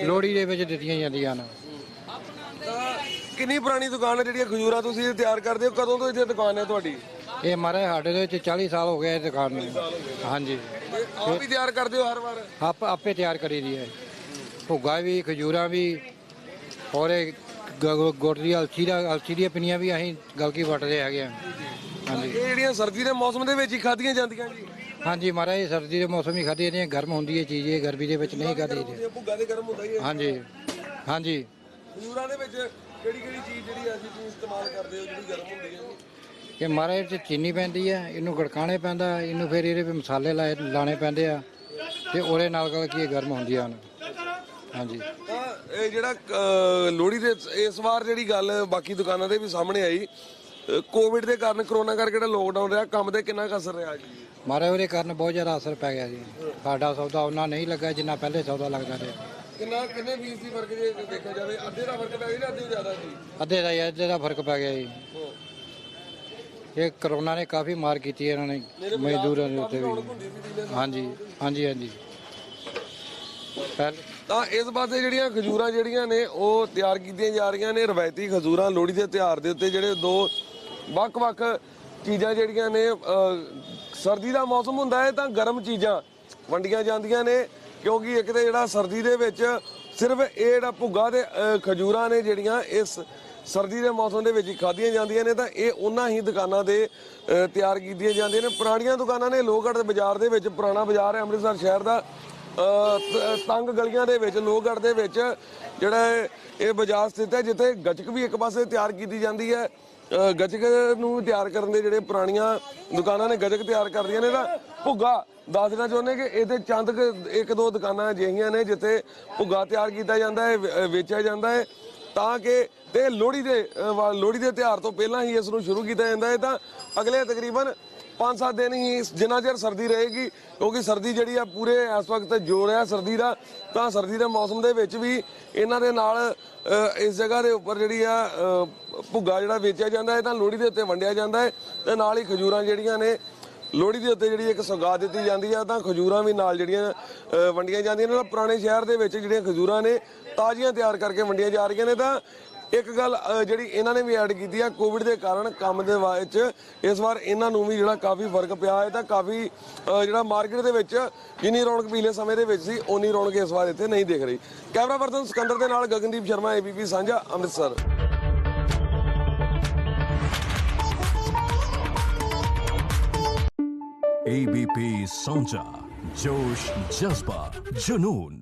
ਲੋਹੜੀ ਦੇ ਵਿੱਚ ਦਿੱਤੀਆਂ ਜਾਂਦੀਆਂ ਨੇ ਤਾਂ ਕਿੰਨੀ ਪੁਰਾਣੀ ਦੁਕਾਨ ਹੈ ਜਿਹੜੀਆਂ ਖਜੂਰਾ ਤੁਸੀਂ ਤਿਆਰ ਕਰਦੇ ਹੋ? ਕਦੋਂ ਤੋਂ ਇੱਥੇ ਦੁਕਾਨ ਹੈ ਤੁਹਾਡੀ? ਇਹ ਮਹਾਰਾਜ ਸਾਡੇ ਦੇ ਵਿੱਚ 40 ਸਾਲ ਹੋ ਗਏ ਇਹ ਦੁਕਾਨ ਨੂੰ। ਹਾਂਜੀ। ਆਪ ਹੀ ਤਿਆਰ ਕਰਦੇ ਹੋ ਹਰ ਵਾਰ? ਆਪ ਆਪੇ ਤਿਆਰ ਕਰੀ ਦੀ ਹੈ। ਭੁੱਗਾ ਵੀ ਖਜੂਰਾਂ ਵੀ ਔਰ ਇਹ ਗ- ਗੁੜ ਦੀ ਅਲਸੀ ਦਾ ਅਲਸੀ ਦੀਆਂ ਪਿੰਨੀਆਂ ਵੀ ਅਸੀਂ ਗਲਕੀ ਵਟਦੇ ਹੈਗੇ ਆ। ਹਾਂਜੀ। ਇਹ ਜਿਹੜੀਆਂ ਸਰਦੀ ਦੇ ਮੌਸਮ ਦੇ ਵਿੱਚ ਹੀ ਖਾਧੀਆਂ ਜਾਂਦੀਆਂ ਜੀ? ਹਾਂਜੀ ਮਹਾਰਾਜ ਇਹ ਸਰਦੀ ਦੇ ਮੌਸਮ ਹੀ ਖਾਦੀ ਜਾਂਦੀਆਂ ਗਰਮ ਹੁੰਦੀ ਹੈ ਚੀਜ਼ ਇਹ ਗਰਮੀ ਦੇ ਵਿੱਚ ਨਹੀਂ ਖਾਦੀ ਜਾਂਦੀ ਇਹ ਭੁੱਗਾ ਦੇ ਗਰਮ ਹੁੰਦਾ ਹੀ ਹੈ। ਹਾਂਜੀ ਹਾਂਜੀ। ਖਜੂਰਾਂ ਦੇ ਵਿੱਚ ਕਿਹੜੀ ਕਿਹੜੀ ਚੀਜ਼ ਜਿਹੜੀ ਅਸੀਂ ਤੁਸੀਂ ਇਸਤੇਮਾਲ ਕਰਦੇ ਹੋ ਜਿਹੜੀ ਗਰਮ ਹੁੰਦੀ ਹੈ? ਜੀ ਇਹ ਮਹਾਰਾਜ ਚ ਚੀਨੀ ਪੈਂਦੀ ਹੈ ਇਹਨੂੰ ਗੜਕਾਣੇ ਪੈਂਦਾ ਇਹਨੂੰ ਫਿਰ ਇਹਦੇ ਵਿੱਚ ਮਸਾਲੇ ਲਾਏ ਲਾਣੇ ਪੈਂਦੇ ਆ ਤੇ ਉਹਦੇ ਨਾਲ ਗਲ ਕੀ ਇਹ ਗਰਮ ਹੁੰਦੀਆਂ ਹਨ। ਹਾਂਜੀ। ਤਾਂ ਇਹ ਜਿਹੜਾ ਲੋਹੜੀ ਦੇ ਇਸ ਵਾਰ ਜਿਹੜੀ ਗੱਲ ਬਾਕੀ ਦੁਕਾਨਾਂ ਦੇ ਵੀ ਸਾਹਮਣੇ ਆਈ ਕੋਵਿਡ ਦੇ ਕਾਰਨ ਕਰੋਨਾ ਕਰਕੇ ਜਿਹੜਾ ਲੋਕਡਾਊਨ ਰਿਹਾ ਕੰਮ ਤੇ ਕਿੰਨਾ ਕੁ ਅਸਰ ਰਿਹਾ ਜੀ? ਮਹਾਰਾਜ ਉਹਦੇ ਕਾਰਨ ਬਹੁਤ ਜ਼ਿਆਦਾ ਅਸਰ ਪੈ ਗਿਆ ਜੀ। ਸਾਡਾ ਸੌਦਾ ਉਹਨਾਂ ਨਹੀਂ ਲੱਗਾ ਜਿੰਨਾ ਪਹਿਲੇ ਸੌਦਾ ਲੱਗਦਾ ਰਿਹਾ। ਕਿੰਨਾ ਕਿੰਨੇ ਫ਼ਰਕ ਜੇ ਦੇਖਿਆ ਜਾਵੇ ਅੱਧੇ ਦਾ ਫ਼ਰਕ ਪੈ ਗਿਆ ਜਾਂ ਅੱਧੇ ਤੋਂ ਜ਼ਿਆਦਾ ਜੀ? ਅੱਧੇ ਦਾ ਜਾਂ ਅੱਧੇ ਦਾ ਫ਼ਰਕ ਪੈ ਗਿਆ ਜੀ। ਇਹ ਕਰੋਨਾ ਨੇ ਕਾਫੀ ਮਾਰ ਕੀਤੀ ਹੈ ਇਹਨਾਂ ਨੇ ਮਜ਼ਦੂਰਾਂ ਦੇ ਉੱਤੇ ਵੀ। ਹਾਂਜੀ ਹਾਂਜੀ ਹਾਂਜੀ। ਪਹਿਲ ਤਾਂ ਇਸ ਪਾਸੇ ਜਿਹੜੀਆਂ ਖਜੂਰਾਂ ਜਿਹੜੀਆਂ ਨੇ, ਉਹ ਤਿਆਰ ਕੀਤੀਆਂ ਜਾ ਰਹੀਆਂ ਨੇ, ਰਵਾਇਤੀ ਖਜੂਰਾਂ ਲੋਹੜੀ ਦੇ ਤਿਉਹਾਰ ਦੇ ਉੱਤੇ, ਜਿਹੜੇ ਦੋ ਵੱਖ-ਵੱਖ ਚੀਜ਼ਾਂ ਜਿਹੜੀਆਂ ਨੇ ਸਰਦੀ ਦਾ ਮੌਸਮ ਹੁੰਦਾ ਹੈ ਤਾਂ ਗਰਮ ਚੀਜ਼ਾਂ ਵੰਡੀਆਂ ਜਾਂਦੀਆਂ ਨੇ, ਕਿਉਂਕਿ ਇੱਕ ਤੇ ਜਿਹੜਾ ਸਰਦੀ ਦੇ ਵਿੱਚ ਸਿਰਫ ਇਹ ਜਿਹੜਾ ਭੁੱਗਾ ਤੇ ਖਜੂਰਾਂ ਨੇ ਜਿਹੜੀਆਂ, ਇਸ ਸਰਦੀ ਦੇ ਮੌਸਮ ਦੇ ਵਿੱਚ ਹੀ ਖਾਧੀਆਂ ਜਾਂਦੀਆਂ ਨੇ, ਤਾਂ ਇਹ ਉਹਨਾਂ ਹੀ ਦੁਕਾਨਾਂ ਦੇ ਤਿਆਰ ਕੀਤੀਆਂ ਜਾਂਦੀਆਂ ਨੇ। ਪੁਰਾਣੀਆਂ ਦੁਕਾਨਾਂ ਨੇ, ਲੋਹਗੜ੍ਹ ਦੇ ਬਾਜ਼ਾਰ ਦੇ ਵਿੱਚ, ਪੁਰਾਣਾ ਬਾਜ਼ਾਰ ਹੈ, ਅੰਮ੍ਰਿਤਸਰ ਸ਼ਹਿਰ ਦਾ। ਤੰਗ ਗਲੀਆਂ ਦੇ ਵਿੱਚ ਲੋਹਗੜ੍ਹ ਦੇ ਵਿੱਚ, ਜਿਹੜਾ ਇਹ- ਇਹ ਬਾਜ਼ਾਰ ਸਥਿਤ ਹੈ, ਜਿੱਥੇ ਗੱਚਕ ਵੀ ਇੱਕ ਪਾਸੇ ਤਿਆਰ ਕੀਤੀ ਜਾਂਦੀ ਹੈ। ਗੱਚਕ ਨੂੰ ਤਿਆਰ ਕਰਨ ਦੇ ਜਿਹੜੇ ਪੁਰਾਣੀਆਂ ਦੁਕਾਨਾਂ ਨੇ, ਗੱਚਕ ਤਿਆਰ ਕਰਦੀਆਂ ਨੇ ਤਾਂ ਭੁੱਗਾ ਦੱਸ ਦੇਣਾ ਚਾਹੁੰਦੇ ਕਿ ਇਹਦੇ ਚੰਦ ਇੱਕ ਦੋ ਦੁਕਾਨਾਂ ਅਜਿਹੀਆਂ ਨੇ, ਜਿੱਥੇ ਭੁੱਗਾ ਤਿਆਰ ਕੀਤਾ ਜਾਂਦਾ ਹੈ ਵੇਚਿਆ ਜਾਂਦਾ ਹੈ, ਤਾਂ ਕਿ ਤੇ ਲੋਹੜੀ ਦੇ ਵਾ- ਲੋਹੜੀ ਦੇ ਤਿਉਹਾਰ ਤੋਂ ਪਹਿਲਾਂ ਹੀ ਇਸ ਨੂੰ ਸ਼ੁਰੂ ਕੀਤਾ ਜਾਂਦਾ ਹੈ। ਤਾਂ ਅਗਲੇ ਤਕਰੀਬਨ 5-7 ਦਿਨ ਹੀ ਜਿੰਨਾ ਚਿਰ ਸਰਦੀ ਰਹੇਗੀ, ਕਿਉਂਕਿ ਸਰਦੀ ਜਿਹੜੀ ਆ ਪੂਰੇ ਇਸ ਵਕਤ ਜੋਰ ਹੈ ਸਰਦੀ ਦਾ, ਤਾਂ ਸਰਦੀ ਦੇ ਮੌਸਮ ਦੇ ਵਿੱਚ ਵੀ ਇਹਨਾਂ ਦੇ ਨਾਲ ਇਸ ਜਗ੍ਹਾ ਦੇ ਉੱਪਰ ਜਿਹੜੀ ਆ ਭੁੱਗਾ ਜਿਹੜਾ ਵੇਚਿਆ ਜਾਂਦਾ ਹੈ, ਤਾਂ ਲੋਹੜੀ ਦੇ ਉੱਤੇ ਵੰਡਿਆ ਜਾਂਦਾ ਹੈ, ਤੇ ਨਾਲ ਹੀ ਖਜੂਰਾਂ ਜਿਹੜੀਆਂ ਨੇ, ਲੋਹੜੀ ਦੇ ਉੱਤੇ ਜਿਹੜੀ ਇੱਕ ਸੌਗਾਤ ਦਿੱਤੀ ਜਾਂਦੀ ਆ, ਤਾਂ ਖਜੂਰਾਂ ਵੀ ਨਾਲ ਜਿਹੜੀਆਂ ਵੰਡੀਆਂ ਜਾਂਦੀਆਂ ਨੇ ਤਾਂ ਪੁਰਾਣੇ ਸ਼ਹਿਰ ਦੇ ਵਿੱਚ ਜਿਹੜੀਆਂ ਖਜੂਰਾਂ ਨੇ, ਤਾਜ਼ੀਆਂ ਤਿਆਰ ਕਰਕੇ ਵੰਡੀਆਂ ਜਾ ਰਹੀਆਂ ਨੇ, ਤਾਂ ਇੱਕ ਗੱਲ ਅ, ਜਿਹੜੀ ਇਹਨਾਂ ਨੇ ਵੀ ਐਡ ਕੀਤੀ ਆ ਕੋਵਿਡ ਦੇ ਕਾਰਨ ਕੰਮ ਦੇ ਵਿੱਚ ਇਸ ਵਾਰ ਇਹਨਾਂ ਨੂੰ ਵੀ ਜਿਹੜਾ ਕਾਫੀ ਫਰਕ ਪਿਆ ਹੈ ਤਾਂ ਕਾਫੀ ਅ, ਜਿਹੜਾ ਮਾਰਕੀਟ ਦੇ ਵਿੱਚ ਜਿੰਨੀ ਰੌਣਕ ਪਿਛਲੇ ਸਮੇਂ ਦੇ ਵਿੱਚ ਸੀ ਓਨੀ ਰੌਣਕ ਇਸ ਵਾਰ ਇੱਥੇ ਨਹੀਂ ਦਿਖ ਰਹੀ ਕੈਮਰਾ ਪਰਸਨ ਸਿਕੰਦਰ ਦੇ ਨਾਲ ਗਗਨਦੀਪ ਸ਼ਰਮਾ ਏਬੀਪੀ ਸਾਂਝਾ ਅੰਮ੍ਰਿਤਸਰ एबीपी साझा जोश जज्बा जुनून